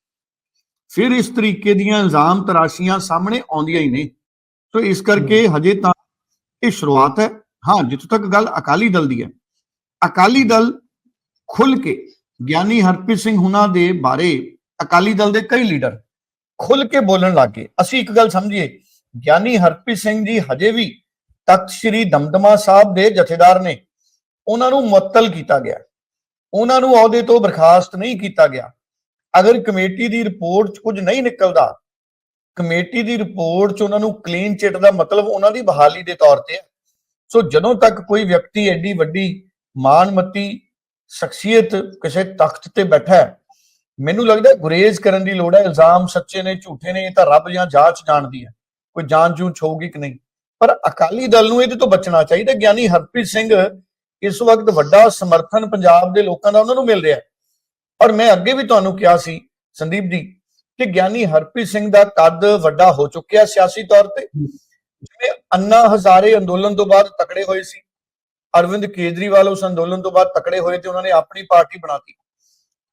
ਫਿਰ ਇਸ ਤਰੀਕੇ ਦੀਆਂ ਇਲਜ਼ਾਮ ਤਰਾਸ਼ੀਆਂ ਸਾਹਮਣੇ ਆਉਂਦੀਆਂ ਹੀ ਨੇ। ਸੋ ਇਸ ਕਰਕੇ ਹਜੇ ਤਾਂ ਇਹ ਸ਼ੁਰੂਆਤ ਹੈ। ਹਾਂ ਜਿੱਥੋਂ ਤੱਕ ਗੱਲ ਅਕਾਲੀ ਦਲ ਦੀ ਹੈ। ਅਕਾਲੀ ਦਲ ਖੁੱਲ ਕੇ ਗਿਆਨੀ ਹਰਪ੍ਰੀਤ ਸਿੰਘ ਹੁਣਾਂ ਦੇ ਬਾਰੇ ਅਕਾਲੀ ਦਲ ਦੇ ਕਈ ਲੀਡਰ ਖੁੱਲ ਕੇ ਬੋਲਣ ਲੱਗੇ ਅਸੀਂ ਇੱਕ ਗੱਲ ਸਮਝੀਏ, ਗਿਆਨੀ ਹਰਪ੍ਰੀਤ ਸਿੰਘ ਜੀ ਹਜੇ ਵੀ ਤਖਤ ਸ੍ਰੀ ਦਮਦਮਾ ਸਾਹਿਬ ਦੇ ਜਥੇਦਾਰ ਨੇ। ਉਹਨਾਂ ਨੂੰ ਮੁਅੱਤਲ ਕੀਤਾ ਗਿਆ। ਉਹਨਾਂ ਨੂੰ ਅਹੁਦੇ ਤੋਂ ਬਰਖਾਸਤ ਨਹੀਂ ਕੀਤਾ ਗਿਆ। ਅਗਰ ਕਮੇਟੀ ਦੀ ਰਿਪੋਰਟ 'ਚ ਕੁਝ ਨਹੀਂ ਨਿਕਲਦਾ, ਕਮੇਟੀ ਦੀ ਰਿਪੋਰਟ 'ਚ ਉਹਨਾਂ ਨੂੰ ਕਲੀਨ ਚਿੱਟ ਦਾ ਮਤਲਬ ਉਹਨਾਂ ਦੀ ਬਹਾਲੀ ਦੇ ਤੌਰ ਤੇ ਹੈ। ਸੋ ਜਦੋਂ ਤੱਕ ਕੋਈ ਵਿਅਕਤੀ ਐਡੀ ਵੱਡੀ ਮਾਨਮਤੀ ਸ਼ਖਸੀਅਤ ਕਿਸੇ ਤਖਤ ਤੇ ਬੈਠਾ ਹੈ। ਮੈਨੂੰ ਲੱਗਦਾ ਗੁਰੇਜ਼ ਕਰਨ ਦੀ ਲੋੜ ਹੈ ਇਲਜ਼ਾਮ ਸੱਚੇ ਨੇ ਝੂਠੇ ਨੇ ਇਹ ਤਾਂ ਰੱਬ ਜਾਂ ਜਾਂਚ ਜਾਣਦੀ ਹੈ। ਕੋਈ ਜਾਂਚ ਜੂਚ ਹੋਊਗੀ ਕਿ ਨਹੀਂ? ਪਰ ਅਕਾਲੀ ਦਲ ਨੂੰ ਇਹਦੇ ਤੋਂ ਬਚਣਾ ਚਾਹੀਦਾ। ਗਿਆਨੀ ਹਰਪ੍ਰੀਤ ਸਿੰਘ ਇਸ ਵਕਤ ਵੱਡਾ ਸਮਰਥਨ ਪੰਜਾਬ ਦੇ ਲੋਕਾਂ ਦਾ ਉਹਨਾਂ ਨੂੰ ਮਿਲ ਰਿਹਾ ਹੈ। ਔਰ ਮੈਂ ਅੱਗੇ ਵੀ ਤੁਹਾਨੂੰ ਕਿਹਾ ਸੀ ਸੰਦੀਪ ਜੀ ਕਿ ਗਿਆਨੀ ਹਰਪ੍ਰੀਤ ਸਿੰਘ ਦਾ ਕੱਦ ਵੱਡਾ ਹੋ ਚੁੱਕਿਆ ਸਿਆਸੀ ਤੌਰ ਤੇ ਜਿਵੇਂ ਅੰਨਾ ਹਜ਼ਾਰੇ ਅੰਦੋਲਨ ਤੋਂ ਬਾਅਦ ਤਕੜੇ ਹੋਏ ਸੀ। ਅਰਵਿੰਦ ਕੇਜਰੀਵਾਲ ਉਸ ਅੰਦੋਲਨ ਤੋਂ ਬਾਅਦ ਤਕੜੇ ਹੋਏ ਤੇ ਉਹਨਾਂ ਨੇ ਆਪਣੀ ਪਾਰਟੀ ਬਣਾਤੀ।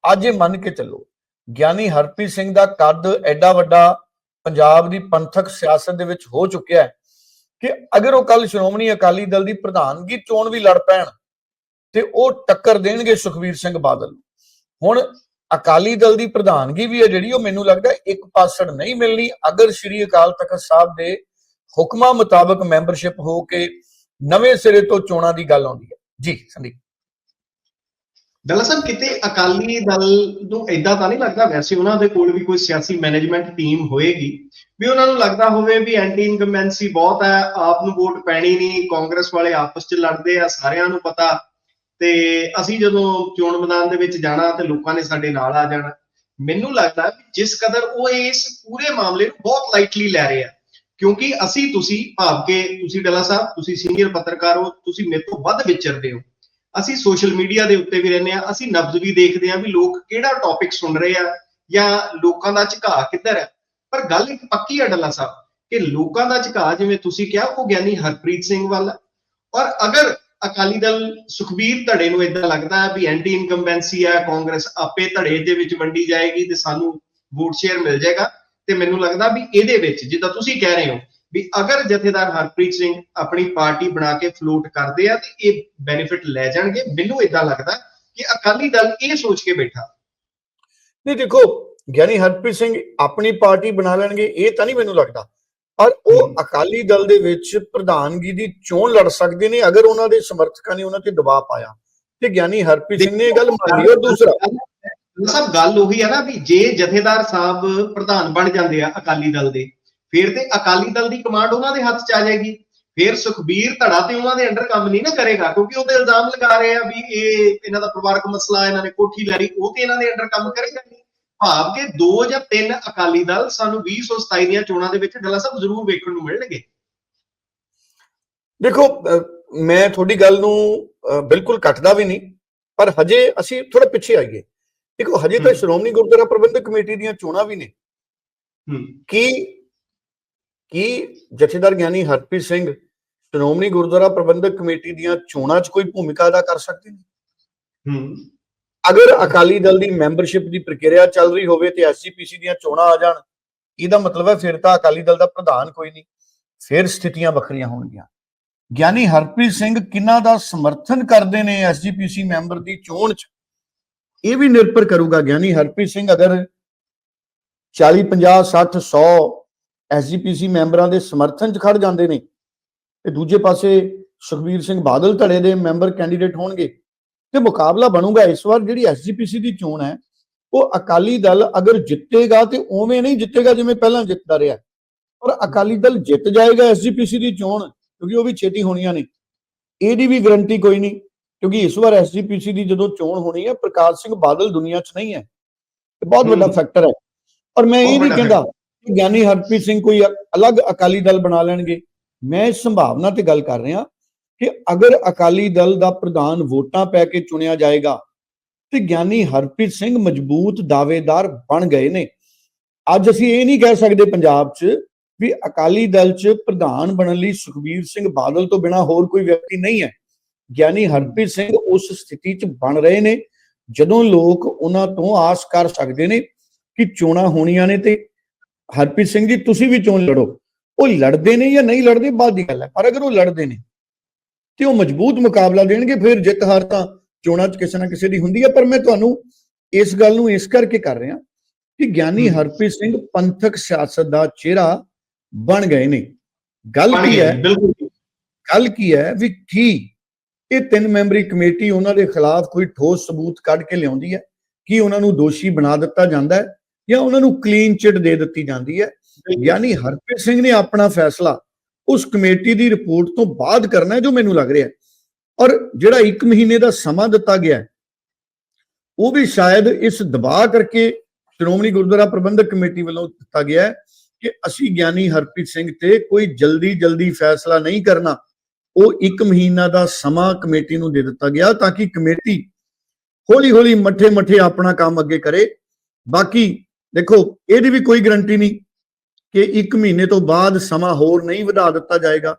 ਅੱਜ ਇਹ ਮੰਨ ਕੇ ਚੱਲੋ, ਗਿਆਨੀ ਹਰਪ੍ਰੀਤ ਸਿੰਘ ਦਾ ਕੱਦ ਐਡਾ ਵੱਡਾ ਪੰਜਾਬ ਦੀ ਪੰਥਕ ਸਿਆਸਤ ਦੇ ਵਿੱਚ ਹੋ ਚੁੱਕਿਆ ਹੈ ਕਿ ਅਗਰ ਉਹ ਕੱਲ ਸ਼੍ਰੋਮਣੀ ਅਕਾਲੀ ਦਲ ਦੀ ਪ੍ਰਧਾਨਗੀ ਚੋਣ ਵੀ ਲੜ ਪੈਣ ਤੇ ਉਹ ਟੱਕਰ ਦੇਣਗੇ ਸੁਖਵੀਰ ਸਿੰਘ ਬਾਦਲ ਨੂੰ। ਹੁਣ ਅਕਾਲੀ ਦਲ ਦੀ ਪ੍ਰਧਾਨਗੀ ਵੀ ਹੈ ਜਿਹੜੀ, ਉਹ ਮੈਨੂੰ ਲੱਗਦਾ ਇੱਕ ਪਾਸੜ ਨਹੀਂ ਮਿਲਣੀ। ਅਗਰ ਸ਼੍ਰੀ ਅਕਾਲ ਤਖਤ ਸਾਹਿਬ ਦੇ ਹੁਕਮਾਂ ਮੁਤਾਬਕ ਮੈਂਬਰਸ਼ਿਪ ਹੋ ਕੇ ਨਵੇਂ ਸਿਰੇ ਤੋਂ ਚੋਣਾਂ ਦੀ ਗੱਲ ਆਉਂਦੀ ਹੈ। ਜੀ, ਸੰਦੀਪ। ਡੱਲਾ ਸਾਹਿਬ, ਕਿਤੇ ਅਕਾਲੀ ਦਲ ਨੂੰ ਐਦਾਂ ਤਾਂ ਨਹੀਂ ਲੱਗਦਾ? ਵੈਸੇ ਉਹਨਾਂ ਦੇ ਕੋਲ ਵੀ ਕੋਈ ਸਿਆਸੀ ਮੈਨੇਜਮੈਂਟ ਟੀਮ ਹੋਏਗੀ। ਵੀ ਉਹਨਾਂ ਨੂੰ ਲੱਗਦਾ ਹੋਵੇ ਵੀ ਐਂਟੀ ਇਨਕੰਬੈਂਸੀ ਬਹੁਤ ਹੈ, ਆਪ ਨੂੰ ਵੋਟ ਪੈਣੀ ਨਹੀਂ, ਕਾਂਗਰਸ ਵਾਲੇ ਆਪਸ 'ਚ ਲੜਦੇ ਆ, ਸਾਰਿਆਂ ਨੂੰ ਪਤਾ। ਤੇ ਅਸੀਂ ਜਦੋਂ ਚੋਣ ਮੈਦਾਨ ਦੇ ਵਿੱਚ ਜਾਣਾ ਤੇ ਲੋਕਾਂ ਨੇ ਸਾਡੇ ਨਾਲ ਆ ਜਾਣਾ, ਮੈਨੂੰ ਲੱਗਦਾ ਜਿਸ ਕਦਰ ਉਹ ਇਸ ਪੂਰੇ ਮਾਮਲੇ ਨੂੰ ਬਹੁਤ ਲਾਈਟਲੀ ਲੈ ਰਹੇ ਆ। ਕਿਉਂਕਿ ਅਸੀਂ ਤੁਸੀਂ ਭਾਵ ਕਿ ਤੁਸੀਂ ਡੱਲਾ ਸਾਹਿਬ, ਤੁਸੀਂ ਸੀਨੀਅਰ ਪੱਤਰਕਾਰ ਹੋ, ਤੁਸੀਂ ਮੇਰੇ ਤੋਂ ਵੱਧ ਵਿਚਰਦੇ ਹੋ। ਅਸੀਂ ਸੋਸ਼ਲ ਮੀਡੀਆ ਦੇ ਉੱਤੇ ਵੀ ਰਹਿੰਦੇ ਆ ਅਸੀਂ ਨਬਜ਼ ਵੀ ਦੇਖਦੇ ਆ ਵੀ ਲੋਕ ਕਿਹੜਾ ਟੌਪਿਕ ਸੁਣ ਰਹੇ ਆ ਜਾਂ ਲੋਕਾਂ ਦਾ ਝੁਕਾਅ ਕਿੱਧਰ ਹੈ। ਪਰ ਗੱਲ ਇੱਕ ਪੱਕੀ ਆ ਡੱਲਾ ਸਾਹਿਬ, ਕਿ ਲੋਕਾਂ ਦਾ ਝੁਕਾਅ ਜਿਵੇਂ ਤੁਸੀਂ ਕਿਹਾ, ਉਹ ਗਿਆਨੀ ਹਰਪ੍ਰੀਤ ਸਿੰਘ ਵੱਲ ਔਰ ਅਗਰ ਅਕਾਲੀ ਦਲ ਸੁਖਬੀਰ ਧੜੇ ਨੂੰ ਇਦਾਂ ਲੱਗਦਾ ਵੀ ਐਂਟੀ ਇਨਕੰਬੈਂਸੀ ਹੈ, ਕਾਂਗਰਸ ਆਪੇ ਧੜੇ ਦੇ ਵਿੱਚ ਵੰਡੀ ਜਾਏਗੀ ਤੇ ਸਾਨੂੰ ਵੋਟ ਸ਼ੇਅਰ ਮਿਲ ਜਾਏਗਾ ਤੇ ਮੈਨੂੰ ਲੱਗਦਾ ਵੀ ਇਹਦੇ ਵਿੱਚ ਜਿੱਦਾਂ ਤੁਸੀਂ ਕਹਿ ਰਹੇ ਹੋ ਵੀ ਅਗਰ ਜਥੇਦਾਰ ਹਰਪ੍ਰੀਤ ਸਿੰਘ ਆਪਣੀ ਪਾਰਟੀ ਬਣਾ ਕੇ ਫਲੋਟ ਕਰਦੇ ਆ ਤੇ ਇਹ ਬੈਨੀਫਿਟ ਲੈ ਜਾਣਗੇ ਮੈਨੂੰ ਇਦਾਂ ਲੱਗਦਾ ਕਿ ਅਕਾਲੀ ਦਲ ਇਹ ਸੋਚ ਕੇ ਬੈਠਾ। ਨਹੀਂ ਦੇਖੋ ਗਿਆਨੀ ਹਰਪ੍ਰੀਤ ਸਿੰਘ ਆਪਣੀ ਪਾਰਟੀ ਬਣਾ ਲੈਣਗੇ ਇਹ ਤਾਂ ਨਹੀਂ ਮੈਨੂੰ ਲੱਗਦਾ। ਪਰ ਉਹ। ਅਕਾਲੀ ਦਲ ਦੇ ਵਿੱਚ ਪ੍ਰਧਾਨਗੀ ਦੀ ਚੋਣ ਲੜ ਸਕਦੇ ਨੇ ਅਗਰ ਉਹਨਾਂ ਦੇ ਸਮਰਥਕਾਂ ਨੇ ਉਹਨਾਂ ਤੇ ਦਬਾਅ ਪਾਇਆ। ਤੇ ਗਿਆਨੀ ਹਰਪ੍ਰੀਤ ਸਿੰਘ ਨੇ ਇਹ ਗੱਲ ਮੰਨੀ ਔਰ ਦੂਸਰਾ ਸਭ ਗੱਲ ਉਹੀ ਹੈ ਨਾ ਵੀ ਜੇ ਜਥੇਦਾਰ ਸਾਹਿਬ ਪ੍ਰਧਾਨ ਬਣ ਜਾਂਦੇ ਆ ਅਕਾਲੀ ਦਲ ਦੇ, ਫਿਰ ਤੇ ਅਕਾਲੀ ਦਲ ਦੀ ਕਮਾਂਡ ਉਹਨਾਂ ਦੇ ਹੱਥ 'ਚ ਆ ਜਾਏਗੀ। ਫਿਰ ਸੁਖਬੀਰ ਧੜਾ ਤੇ ਉਹਨਾਂ ਦੇ ਅੰਡਰ ਕੰਮ ਨਹੀਂ ਨਾ ਕਰੇਗਾ, ਕਿਉਂਕਿ ਉਹ ਤੇ ਇਲਜ਼ਾਮ ਲਗਾ ਰਹੇ ਆ ਵੀ ਇਹ ਇਹਨਾਂ ਦਾ ਪਰਿਵਾਰਕ ਮਸਲਾ, ਇਹਨਾਂ ਨੇ ਕੋਠੀ ਲੈ ਲਈ, ਉਹ ਤੇ ਇਹਨਾਂ ਦੇ ਅੰਡਰ ਕੰਮ ਕਰੇਗਾ ਨਹੀਂ। ਭਾਵ ਕਿ ਦੋ ਜਾਂ ਤਿੰਨ ਅਕਾਲੀ ਦਲ ਸਾਨੂੰ 2027 ਦੀਆਂ ਚੋਣਾਂ ਦੇ ਵਿੱਚ ਡੱਲਾ ਸਾਹਿਬ ਜ਼ਰੂਰ ਵੇਖਣ ਨੂੰ ਮਿਲਣਗੇ। ਦੇਖੋ ਮੈਂ ਤੁਹਾਡੀ ਗੱਲ ਨੂੰ ਬਿਲਕੁਲ ਕੱਟਦਾ ਵੀ ਨਹੀਂ, ਪਰ ਹਜੇ ਅਸੀਂ ਥੋੜਾ ਪਿੱਛੇ ਆਈਏ। ਦੇਖੋ ਹਜੇ ਤਾਂ। ਸ਼੍ਰੋਮਣੀ ਗੁਰਦੁਆਰਾ ਪ੍ਰਬੰਧਕ ਕਮੇਟੀ ਦੀਆਂ ਚੋਣਾਂ ਵੀ ਨੇ। ਕੀ ਕੀ ਜਥੇਦਾਰ ਗਿਆਨੀ ਹਰਪ੍ਰੀਤ ਸਿੰਘ ਸ਼੍ਰੋਮਣੀ ਗੁਰਦੁਆਰਾ ਪ੍ਰਬੰਧਕ ਕਮੇਟੀ ਦੀਆਂ ਚੋਣਾਂ 'ਚ ਕੋਈ ਭੂਮਿਕਾ ਅਦਾ ਕਰ ਸਕਦੇ ਨੇ? ਹੂੰ। ਅਗਰ ਅਕਾਲੀ ਦਲ ਦੀ ਮੈਂਬਰਸ਼ਿਪ ਦੀ ਪ੍ਰਕਿਰਿਆ ਚੱਲ ਰਹੀ ਹੋਵੇ ਤੇ ਐਸਜੀਪੀਸੀ ਦੀਆਂ ਚੋਣਾਂ ਆ ਜਾਣ ਇਹਦਾ ਮਤਲਬ ਹੈ ਫਿਰ ਤਾਂ ਅਕਾਲੀ ਦਲ ਦਾ ਪ੍ਰਧਾਨ ਕੋਈ ਨਹੀਂ। ਫਿਰ ਸਥਿਤੀਆਂ ਵੱਖਰੀਆਂ ਹੋਣਗੀਆਂ। ਗਿਆਨੀ ਹਰਪ੍ਰੀਤ ਸਿੰਘ ਕਿਹਨਾਂ ਦਾ ਸਮਰਥਨ ਕਰਦੇ ਨੇ ਐਸਜੀਪੀਸੀ ਮੈਂਬਰ ਦੀ ਚੋਣ 'ਚ? ਇਹ ਵੀ ਨਿਰਭਰ ਕਰੂਗਾ ਗਿਆਨੀ ਹਰਪ੍ਰੀਤ ਸਿੰਘ, ਅਗਰ 40 50 60 100 ਐਸਜੀਪੀਸੀ ਮੈਂਬਰਾਂ ਦੇ ਸਮਰਥਨ 'ਚ ਖੜ ਜਾਂਦੇ ਨੇ ਤੇ ਦੂਜੇ ਪਾਸੇ ਸੁਖਬੀਰ ਸਿੰਘ ਬਾਦਲ ਧੜੇ ਦੇ ਮੈਂਬਰ ਕੈਂਡੀਡੇਟ ਹੋਣਗੇ ਤੇ ਮੁਕਾਬਲਾ ਬਣੂਗਾ ਇਸ ਵਾਰ ਜਿਹੜੀ ਐਸਜੀਪੀਸੀ ਦੀ ਚੋਣ ਹੈ, ਉਹ ਅਕਾਲੀ ਦਲ ਅਗਰ ਜਿੱਤੇਗਾ ਤੇ ਉਵੇਂ ਨਹੀਂ ਜਿੱਤੇਗਾ ਜਿਵੇਂ ਪਹਿਲਾਂ ਜਿੱਤਦਾ ਰਿਹਾ। ਔਰ ਅਕਾਲੀ ਦਲ ਜਿੱਤ ਜਾਏਗਾ ਐਸਜੀਪੀਸੀ ਦੀ ਚੋਣ ਕਿਉਂਕਿ ਉਹ ਵੀ ਛੇਤੀ ਹੋਣੀਆਂ ਨੇ। ਇਹਦੀ ਵੀ ਗਰੰਟੀ ਕੋਈ ਨਹੀਂ। ਕਿਉਂਕਿ ਇਸ ਵਾਰ ਐਸਜੀਪੀਸੀ ਦੀ ਜਦੋਂ ਚੋਣ ਹੋਣੀ ਹੈ ਪ੍ਰਕਾਸ਼ ਸਿੰਘ ਬਾਦਲ ਦੁਨੀਆ 'ਚ ਨਹੀਂ ਹੈ। ਇਹ ਬਹੁਤ ਵੱਡਾ। ਫੈਕਟਰ ਹੈ। ਔਰ ਮੈਂ ਇਹ ਨਹੀਂ ਕਹਿੰਦਾ ਕਿ ਗਿਆਨੀ ਹਰਪ੍ਰੀਤ ਸਿੰਘ ਕੋਈ ਅਲੱਗ ਅਕਾਲੀ ਦਲ ਬਣਾ ਲੈਣਗੇ। ਮੈਂ ਇਸ ਸੰਭਾਵਨਾ ਤੇ ਗੱਲ ਕਰ ਰਿਹਾ ਕਿ ਅਗਰ ਅਕਾਲੀ ਦਲ ਦਾ ਪ੍ਰਧਾਨ ਵੋਟਾਂ ਪੈ ਕੇ ਚੁਣਿਆ ਜਾਏਗਾ ਤੇ ਗਿਆਨੀ ਹਰਪ੍ਰੀਤ ਸਿੰਘ ਮਜ਼ਬੂਤ ਦਾਅਵੇਦਾਰ ਬਣ ਗਏ ਨੇ। ਅੱਜ ਅਸੀਂ ਇਹ ਨਹੀਂ ਕਹਿ ਸਕਦੇ ਪੰਜਾਬ 'ਚ ਵੀ ਅਕਾਲੀ ਦਲ 'ਚ ਪ੍ਰਧਾਨ ਬਣਨ ਲਈ ਸੁਖਬੀਰ ਸਿੰਘ ਬਾਦਲ ਤੋਂ ਬਿਨਾ ਹੋਰ ਕੋਈ ਵਿਅਕਤੀ ਨਹੀਂ ਹੈ। ਗਿਆਨੀ ਹਰਪ੍ਰੀਤ ਸਿੰਘ ਉਸ ਸਥਿਤੀ 'ਚ ਬਣ ਰਹੇ ਨੇ ਜਦੋਂ ਲੋਕ ਉਹਨਾਂ ਤੋਂ ਆਸ ਕਰ ਸਕਦੇ ਨੇ ਕਿ ਚੋਣਾਂ ਹੋਣੀਆਂ ਨੇ ਤੇ ਹਰਪ੍ਰੀਤ ਸਿੰਘ ਜੀ ਤੁਸੀਂ ਵੀ ਚੋਣ ਲੜੋ। ਉਹ ਲੜਦੇ ਨੇ ਜਾਂ ਨਹੀਂ ਲੜਦੇ ਬਾਅਦ ਦੀ ਗੱਲ ਹੈ। ਪਰ ਅਗਰ ਉਹ ਲੜਦੇ ਨੇ ਤੇ ਉਹ ਮਜ਼ਬੂਤ ਮੁਕਾਬਲਾ ਦੇਣਗੇ ਫਿਰ ਜਿੱਤ ਹਾਰ ਤਾਂ ਚੋਣਾਂ 'ਚ ਕਿਸੇ ਨਾ ਕਿਸੇ ਦੀ ਹੁੰਦੀ ਹੈ। ਪਰ ਮੈਂ ਤੁਹਾਨੂੰ ਇਸ ਗੱਲ ਨੂੰ ਇਸ ਕਰਕੇ ਕਰ ਰਿਹਾ ਕਿ ਗਿਆਨੀ। ਹਰਪ੍ਰੀਤ ਸਿੰਘ ਪੰਥਕ ਸਿਆਸਤ ਦਾ ਚਿਹਰਾ ਬਣ ਗਏ ਨੇ। ਗੱਲ ਕੀ ਹੈ? ਬਿਲਕੁਲ। ਗੱਲ ਕੀ ਹੈ ਵੀ ਕੀ ਇਹ ਤਿੰਨ ਮੈਂਬਰੀ ਕਮੇਟੀ ਉਹਨਾਂ ਦੇ ਖਿਲਾਫ ਕੋਈ ਠੋਸ ਸਬੂਤ ਕੱਢ ਕੇ ਲਿਆਉਂਦੀ ਹੈ? ਕੀ ਉਹਨਾਂ ਨੂੰ ਦੋਸ਼ੀ ਬਣਾ ਦਿੱਤਾ ਜਾਂਦਾ ਹੈ? ਜਾਂ ਉਹਨਾਂ ਨੂੰ ਕਲੀਨ ਚਿਟ ਦੇ ਦਿੱਤੀ ਜਾਂਦੀ ਹੈ? ਯਾਨੀ ਹਰਪ੍ਰੀਤ ਸਿੰਘ ਨੇ ਆਪਣਾ ਫੈਸਲਾ ਉਸ ਕਮੇਟੀ ਦੀ ਰਿਪੋਰਟ ਤੋਂ ਬਾਅਦ ਕਰਨਾ ਹੈ ਜੋ ਮੈਨੂੰ ਲੱਗ ਰਿਹਾ ਹੈ। ਔਰ ਜਿਹੜਾ 1 ਮਹੀਨੇ ਦਾ ਸਮਾਂ ਦਿੱਤਾ ਗਿਆ ਉਹ ਵੀ ਸ਼ਾਇਦ ਇਸ ਦਬਾਅ ਕਰਕੇ ਸ਼੍ਰੋਮਣੀ ਗੁਰਦੁਆਰਾ ਪ੍ਰਬੰਧਕ ਕਮੇਟੀ ਵੱਲੋਂ ਦਿੱਤਾ ਗਿਆ ਹੈ ਕਿ ਅਸੀਂ ਗਿਆਨੀ ਹਰਪ੍ਰੀਤ ਸਿੰਘ ਤੇ ਕੋਈ ਜਲਦੀ ਜਲਦੀ ਫੈਸਲਾ ਨਹੀਂ ਕਰਨਾ। ਉਹ 1 ਮਹੀਨਾ ਦਾ ਸਮਾਂ ਕਮੇਟੀ ਨੂੰ ਦੇ ਦਿੱਤਾ ਗਿਆ ਤਾਂ ਕਿ ਕਮੇਟੀ ਹੌਲੀ ਹੌਲੀ ਮੱਠੇ ਮੱਠੇ ਆਪਣਾ ਕੰਮ ਅੱਗੇ ਕਰੇ। ਬਾਕੀ ਦੇਖੋ, ਇਹਦੀ ਵੀ ਕੋਈ ਗਰੰਟੀ ਨਹੀਂ ਕਿ 1 ਮਹੀਨੇ ਤੋਂ ਬਾਅਦ ਸਮਾਂ ਹੋਰ ਨਹੀਂ ਵਧਾ ਦਿੱਤਾ ਜਾਏਗਾ।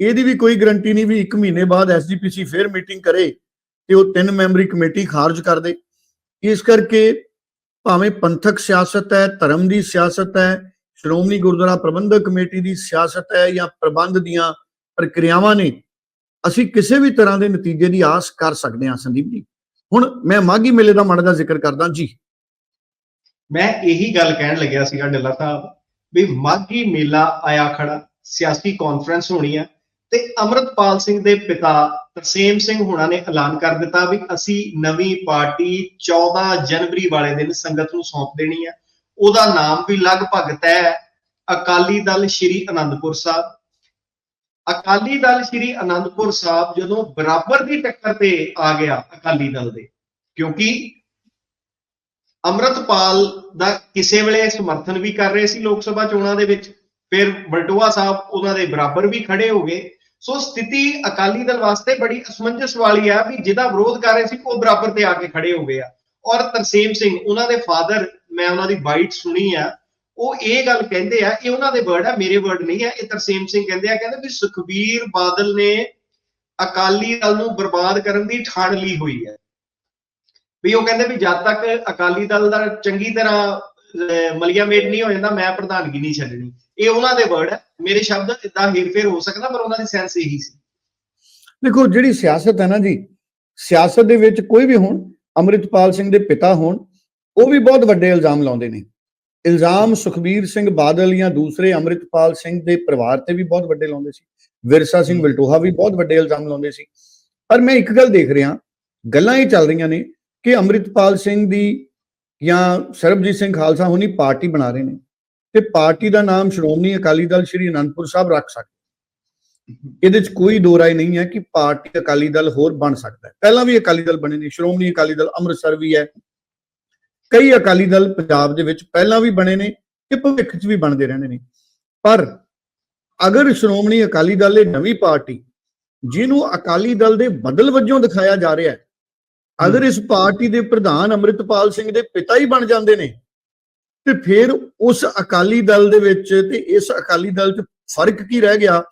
ਇਹਦੀ ਵੀ ਕੋਈ ਗਰੰਟੀ ਨਹੀਂ ਵੀ 1 ਮਹੀਨੇ ਬਾਅਦ ਐਸਜੀਪੀਸੀ ਫਿਰ ਮੀਟਿੰਗ ਕਰੇ ਤੇ ਉਹ ਤਿੰਨ ਮੈਂਬਰੀ ਕਮੇਟੀ ਖਾਰਜ ਕਰ ਦੇ। ਇਸ ਕਰਕੇ ਭਾਵੇਂ ਪੰਥਕ ਸਿਆਸਤ ਹੈ, ਧਰਮ ਦੀ ਸਿਆਸਤ ਹੈ, ਸ਼੍ਰੋਮਣੀ ਗੁਰਦੁਆਰਾ ਪ੍ਰਬੰਧਕ ਕਮੇਟੀ ਦੀ ਸਿਆਸਤ ਹੈ ਜਾਂ ਪ੍ਰਬੰਧ ਦੀਆਂ ਪ੍ਰਕਿਰਿਆਵਾਂ ਨੇ ਅਸੀਂ ਕਿਸੇ ਵੀ ਤਰ੍ਹਾਂ ਦੇ ਨਤੀਜੇ ਦੀ ਆਸ ਕਰ ਸਕਦੇ ਹਾਂ, ਸੰਦੀਪ ਜੀ। ਹੁਣ ਮੈਂ ਮਾਗੀ ਮੇਲੇ ਦਾ ਮਾੜਾ ਦਾ ਜ਼ਿਕਰ ਕਰਦਾ, ਜੀ। ਮੈਂ ਇਹੀ ਗੱਲ ਕਹਿਣ ਲੱਗਿਆ ਸੀਗਾ ਡੱਲਾ ਸਾਹਿਬ ਵੀ ਮਾਘੀ ਮੇਲਾ ਆਇਆ ਖੜਾ, ਸਿਆਸੀ ਕਾਨਫਰੰਸ ਹੋਣੀ ਆ ਤੇ ਅਮਰਤਪਾਲ ਸਿੰਘ ਦੇ ਪਿਤਾ ਤਰਸੇਮ ਸਿੰਘ ਹੁਣਾਂ ਨੇ ਐਲਾਨ ਕਰ ਦਿੱਤਾ ਵੀ ਅਸੀਂ ਨਵੀਂ ਪਾਰਟੀ 14 ਜਨਵਰੀ ਵਾਲੇ ਦਿਨ ਸੰਗਤ ਨੂੰ ਸੌਂਪ ਦੇਣੀ ਆ। ਉਹਦਾ ਨਾਮ ਵੀ ਲਗਭਗ ਤੈਅ ਹੈ ਅਕਾਲੀ ਦਲ ਸ਼੍ਰੀ ਅਨੰਦਪੁਰ ਸਾਹਿਬ। ਅਕਾਲੀ ਦਲ ਸ਼੍ਰੀ ਅਨੰਦਪੁਰ ਸਾਹਿਬ ਜਦੋਂ ਬਰਾਬਰ ਦੀ ਟੱਕਰ ਤੇ ਆ ਗਿਆ ਅਕਾਲੀ ਦਲ ਦੇ, ਕਿਉਂਕਿ ਅਮਰਤਪਾਲ ਦਾ ਕਿਸੇ ਵੇਲੇ ਸਮਰਥਨ ਵੀ ਕਰ ਰਹੇ ਸੀ ਲੋਕ ਸਭਾ ਚੋਣਾਂ ਦੇ ਵਿੱਚ, ਫਿਰ ਬਲਟੋਆ ਸਾਹਿਬ ਉਹਨਾਂ ਦੇ ਬਰਾਬਰ ਵੀ ਖੜੇ ਹੋ ਗਏ। ਸੋ ਸਥਿਤੀ ਅਕਾਲੀ ਦਲ ਵਾਸਤੇ ਬੜੀ ਅਸਮੰਜਸ ਵਾਲੀ ਆ ਵੀ ਜਿਹਦਾ ਵਿਰੋਧ ਕਰ ਰਹੇ ਸੀ ਉਹ ਬਰਾਬਰ ਤੇ ਆ ਕੇ ਖੜੇ ਹੋ ਗਏ ਆ। ਔਰ ਤਰਸੇਮ ਸਿੰਘ, ਉਹਨਾਂ ਦੇ ਫਾਦਰ, ਮੈਂ ਉਹਨਾਂ ਦੀ ਬਾਈਟ ਸੁਣੀ ਆ ਉਹ ਇਹ ਗੱਲ ਕਹਿੰਦੇ ਆ ਇਹ ਉਹਨਾਂ ਦੇ ਵਰਡ ਆ ਮੇਰੇ ਵਰਡ ਨਹੀਂ ਆ ਇਹ ਤਰਸੇਮ ਸਿੰਘ ਕਹਿੰਦੇ ਆ ਕਹਿੰਦੇ ਵੀ ਸੁਖਬੀਰ ਬਾਦਲ ਨੇ ਅਕਾਲੀ ਦਲ ਨੂੰ ਬਰਬਾਦ ਕਰਨ ਦੀ ਠਾਣ ਲਈ ਹੋਈ ਹੈ। ਵੀ ਉਹ ਕਹਿੰਦੇ ਵੀ ਜਦ ਤੱਕ ਅਕਾਲੀ ਦਲ ਦਾ ਚੰਗੀ ਤਰ੍ਹਾਂ ਅਹ, ਮੇਟ ਨਹੀਂ ਹੋ ਜਾਂਦਾ ਮੈਂ ਪ੍ਰਧਾਨਗੀ ਨਹੀਂ ਛੱਡਣੀ। ਇਹ ਉਹਨਾਂ ਦੇ ਵਰਡ ਹੈ ਮੇਰੇ ਸ਼ਬਦ ਇਦਾਂ ਹੇਰਫੇਰ ਹੋ ਸਕਦਾ ਪਰ ਉਹਨਾਂ ਦੀ ਸੈਂਸ ਇਹੀ ਸੀ। ਦੇਖੋ ਜਿਹੜੀ ਸਿਆਸਤ ਹੈ ਨਾ ਜੀ ਸਿਆਸਤ ਦੇ ਵਿੱਚ ਕੋਈ ਵੀ ਹੋਣ ਅੰਮ੍ਰਿਤਪਾਲ ਸਿੰਘ ਦੇ ਪਿਤਾ ਹੋਣ ਉਹ ਵੀ ਬਹੁਤ ਵੱਡੇ ਇਲਜ਼ਾਮ ਲਾਉਂਦੇ ਨੇ। ਇਲਜ਼ਾਮ ਸੁਖਬੀਰ ਸਿੰਘ ਬਾਦਲ ਜਾਂ ਦੂਸਰੇ ਅੰਮ੍ਰਿਤਪਾਲ ਸਿੰਘ ਦੇ ਪਰਿਵਾਰ ਤੇ ਵੀ ਬਹੁਤ ਵੱਡੇ ਲਾਉਂਦੇ ਸੀ। ਵਿਰਸਾ ਸਿੰਘ ਹਮ। ਵਲਟੋਹਾ ਵੀ ਬਹੁਤ ਵੱਡੇ ਇਲਜ਼ਾਮ ਲਾਉਂਦੇ ਸੀ। ਪਰ ਮੈਂ ਇੱਕ ਗੱਲ ਦੇਖ ਰਿਹਾ ਗੱਲਾਂ ਇਹ ਚੱਲ ਰਹੀਆਂ ਨੇ ਕਿ ਅੰਮ੍ਰਿਤਪਾਲ ਸਿੰਘ ਦੀ ਜਾਂ ਸਰਬਜੀਤ ਸਿੰਘ ਖਾਲਸਾ ਹੁਣੀ ਪਾਰਟੀ ਬਣਾ ਰਹੇ ਨੇ ਤੇ ਪਾਰਟੀ ਦਾ ਨਾਮ ਸ਼੍ਰੋਮਣੀ ਅਕਾਲੀ ਦਲ ਸ਼੍ਰੀ ਅਨੰਦਪੁਰ ਸਾਹਿਬ ਰੱਖ ਸਕਦੇ ਇਹਦੇ 'ਚ ਕੋਈ ਦੋ ਰਾਏ ਨਹੀਂ ਹੈ ਕਿ ਪਾਰਟੀ ਅਕਾਲੀ ਦਲ ਹੋਰ ਬਣ ਸਕਦਾ ਹੈ। ਪਹਿਲਾਂ ਵੀ ਅਕਾਲੀ ਦਲ ਬਣੇ ਨੇ ਸ਼੍ਰੋਮਣੀ ਅਕਾਲੀ ਦਲ ਅੰਮ੍ਰਿਤਸਰ ਵੀ ਹੈ ਕਈ ਅਕਾਲੀ ਦਲ ਪੰਜਾਬ ਦੇ ਵਿੱਚ ਪਹਿਲਾਂ ਵੀ ਬਣੇ ਨੇ ਤੇ ਭਵਿੱਖ 'ਚ ਵੀ ਬਣਦੇ ਰਹਿੰਦੇ ਨੇ। ਪਰ ਅਗਰ ਸ਼੍ਰੋਮਣੀ ਅਕਾਲੀ ਦਲ ਇਹ ਨਵੀਂ ਪਾਰਟੀ ਜਿਹਨੂੰ ਅਕਾਲੀ ਦਲ ਦੇ ਬਦਲ ਵਜੋਂ ਦਿਖਾਇਆ ਜਾ ਰਿਹਾ ਹੈ ਅਗਰ ਇਸ ਪਾਰਟੀ ਦੇ ਪ੍ਰਧਾਨ ਅੰਮ੍ਰਿਤਪਾਲ ਸਿੰਘ ਦੇ ਪਿਤਾ ਹੀ ਬਣ ਜਾਂਦੇ ਨੇ ਤੇ ਫਿਰ ਉਸ ਅਕਾਲੀ ਦਲ ਦੇ ਵਿੱਚ ਤੇ ਇਸ ਅਕਾਲੀ ਦਲ 'ਚ ਫ਼ਰਕ ਕੀ ਰਹਿ ਗਿਆ?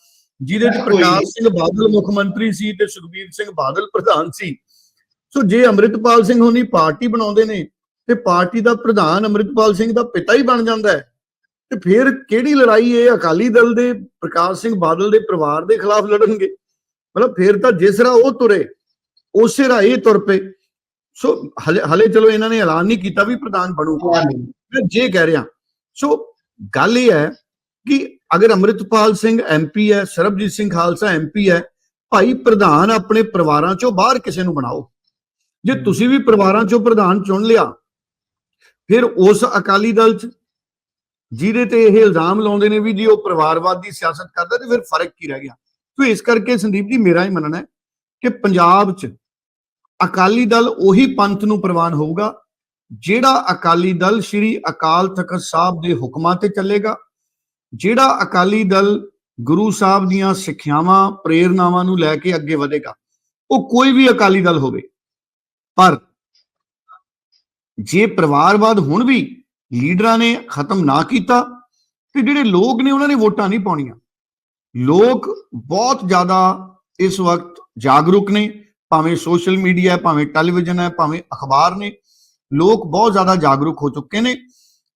ਜਿਹਦੇ 'ਚ ਪ੍ਰਕਾਸ਼। ਸਿੰਘ ਬਾਦਲ ਮੁੱਖ ਮੰਤਰੀ ਸੀ ਤੇ ਸੁਖਬੀਰ ਸਿੰਘ ਬਾਦਲ ਪ੍ਰਧਾਨ ਸੀ। ਸੋ ਜੇ ਅੰਮ੍ਰਿਤਪਾਲ ਸਿੰਘ ਹੋਣੀ ਪਾਰਟੀ ਬਣਾਉਂਦੇ ਨੇ ਤੇ ਪਾਰਟੀ ਦਾ ਪ੍ਰਧਾਨ ਅੰਮ੍ਰਿਤਪਾਲ ਸਿੰਘ ਦਾ ਪਿਤਾ ਹੀ ਬਣ ਜਾਂਦਾ ਹੈ। ਤੇ ਫਿਰ ਕਿਹੜੀ ਲੜਾਈ ਇਹ ਅਕਾਲੀ ਦਲ ਦੇ, ਪ੍ਰਕਾਸ਼ ਸਿੰਘ ਬਾਦਲ ਦੇ ਪਰਿਵਾਰ ਦੇ ਖਿਲਾਫ ਲੜਨਗੇ? ਮਤਲਬ ਫਿਰ ਤਾਂ ਜਿਸ ਤਰ੍ਹਾਂ ਉਹ ਤੁਰੇ, ਉਸੇ ਰਾਹ ਇਹ ਤੁਰ ਪਏ। ਸੋ ਹਲੇ ਹਲੇ ਚਲੋ ਇਹਨਾਂ ਨੇ ਐਲਾਨ ਨਹੀਂ ਕੀਤਾ ਵੀ ਪ੍ਰਧਾਨ ਬਣੂਗਾ ਮੈਂ ਜੇ ਕਹਿ ਰਿਹਾ, ਸੋ ਗੱਲ ਇਹ ਹੈ ਕਿ ਅਗਰ ਅੰਮ੍ਰਿਤਪਾਲ ਸਿੰਘ ਐਮਪੀ ਹੈ, ਸਰਬਜੀਤ ਸਿੰਘ ਖਾਲਸਾ ਐਮਪੀ ਹੈ, ਭਾਈ ਪ੍ਰਧਾਨ ਆਪਣੇ ਪਰਿਵਾਰਾਂ ਚੋਂ ਬਾਹਰ ਕਿਸੇ ਨੂੰ ਬਣਾਓ। ਜੇ ਤੁਸੀਂ ਵੀ ਪਰਿਵਾਰਾਂ ਚੋਂ ਪ੍ਰਧਾਨ ਚੁਣ ਲਿਆ ਫਿਰ ਉਸ ਅਕਾਲੀ ਦਲ ਚ ਜਿਹਦੇ ਤੇ ਇਹ ਇਲਜ਼ਾਮ ਲਾਉਂਦੇ ਨੇ ਵੀ ਜੀ ਉਹ ਪਰਿਵਾਰਵਾਦ ਦੀ ਸਿਆਸਤ ਕਰਦਾ ਤੇ ਫਿਰ ਫ਼ਰਕ ਕੀ ਰਹਿ ਗਿਆ? ਸੋ ਇਸ ਕਰਕੇ ਸੰਦੀਪ ਜੀ ਮੇਰਾ ਹੀ ਮੰਨਣਾ ਹੈ ਕਿ ਪੰਜਾਬ 'ਚ ਅਕਾਲੀ ਦਲ ਉਹੀ ਪੰਥ ਨੂੰ ਪ੍ਰਵਾਨ ਹੋਊਗਾ, ਜਿਹੜਾ ਅਕਾਲੀ ਦਲ ਸ੍ਰੀ ਅਕਾਲ ਤਖਤ ਸਾਹਿਬ ਦੇ ਹੁਕਮਾਂ ਤੇ ਚੱਲੇਗਾ, ਜਿਹੜਾ ਅਕਾਲੀ ਦਲ ਗੁਰੂ ਸਾਹਿਬ ਦੀਆਂ ਸਿੱਖਿਆਵਾਂ, ਪ੍ਰੇਰਨਾਵਾਂ ਨੂੰ ਲੈ ਕੇ ਅੱਗੇ ਵਧੇਗਾ। ਉਹ ਕੋਈ ਵੀ ਅਕਾਲੀ ਦਲ ਹੋਵੇ। ਪਰ ਜੇ ਪਰਿਵਾਰਵਾਦ ਹੁਣ ਵੀ ਲੀਡਰਾਂ ਨੇ ਖਤਮ ਨਾ ਕੀਤਾ, ਤੇ ਜਿਹੜੇ ਲੋਕ ਨੇ ਉਹਨਾਂ ਨੇ ਵੋਟਾਂ ਨਹੀਂ ਪਾਉਣੀਆਂ। ਲੋਕ ਬਹੁਤ ਜ਼ਿਆਦਾ ਇਸ ਵਕਤ ਜਾਗਰੂਕ ਨੇ, ਭਾਵੇਂ ਸੋਸ਼ਲ ਮੀਡੀਆ ਹੈ, ਭਾਵੇਂ ਟੈਲੀਵਿਜ਼ਨ ਹੈ, ਭਾਵੇਂ ਅਖਬਾਰ ਨੇ, ਲੋਕ ਬਹੁਤ ਜ਼ਿਆਦਾ ਜਾਗਰੂਕ ਹੋ ਚੁੱਕੇ ਨੇ।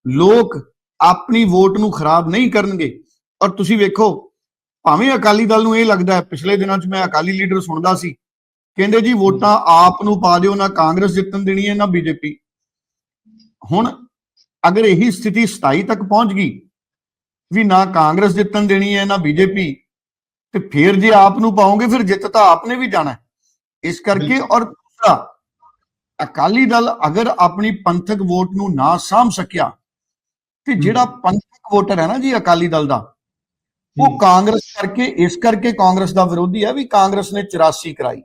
ਲੋਕ ਆਪਣੀ ਵੋਟ ਨੂੰ ਖਰਾਬ ਨਹੀਂ ਕਰਨਗੇ। ਔਰ ਤੁਸੀਂ ਵੇਖੋ, ਭਾਵੇਂ ਅਕਾਲੀ ਦਲ ਨੂੰ ਇਹ ਲੱਗਦਾ ਹੈ, ਪਿਛਲੇ ਦਿਨਾਂ 'ਚ ਮੈਂ ਅਕਾਲੀ ਲੀਡਰ ਸੁਣਦਾ ਸੀ, ਕਹਿੰਦੇ ਜੀ ਵੋਟਾਂ ਆਪ ਨੂੰ ਪਾ ਦਿਓ, ਨਾ ਕਾਂਗਰਸ ਜਿੱਤਣ ਦੇਣੀ ਹੈ, ਨਾ ਬੀਜੇਪੀ। ਹੁਣ ਅਗਰ ਇਹੀ ਸਥਿਤੀ 27 ਤੱਕ ਪਹੁੰਚ ਗਈ ਵੀ ਨਾ ਕਾਂਗਰਸ ਜਿੱਤਣ ਦੇਣੀ ਹੈ ਨਾ ਬੀਜੇਪੀ ਤੇ ਫਿਰ ਜੇ ਆਪ ਨੂੰ ਪਾਓਗੇ ਫਿਰ ਜਿੱਤ ਤਾਂ ਆਪਨੇ ਵੀ ਜਾਣਾ ਇਸ ਕਰਕੇ ਔਰ ਦੂਸਰਾ ਅਕਾਲੀ ਦਲ ਅਗਰ ਆਪਣੀ ਪੰਥਕ ਵੋਟ ਨੂੰ ਨਾ ਸਾਂਭ ਸਕਿਆ ਤੇ ਜਿਹੜਾ ਪੰਥਕ ਵੋਟਰ ਹੈ ਨਾ ਜੀ ਅਕਾਲੀ ਦਲ ਦਾ ਉਹ ਕਾਂਗਰਸ ਕਰਕੇ ਇਸ ਕਰਕੇ ਕਾਂਗਰਸ ਦਾ ਵਿਰੋਧੀ ਹੈ ਵੀ ਕਾਂਗਰਸ ਨੇ 84 ਕਰਾਈ।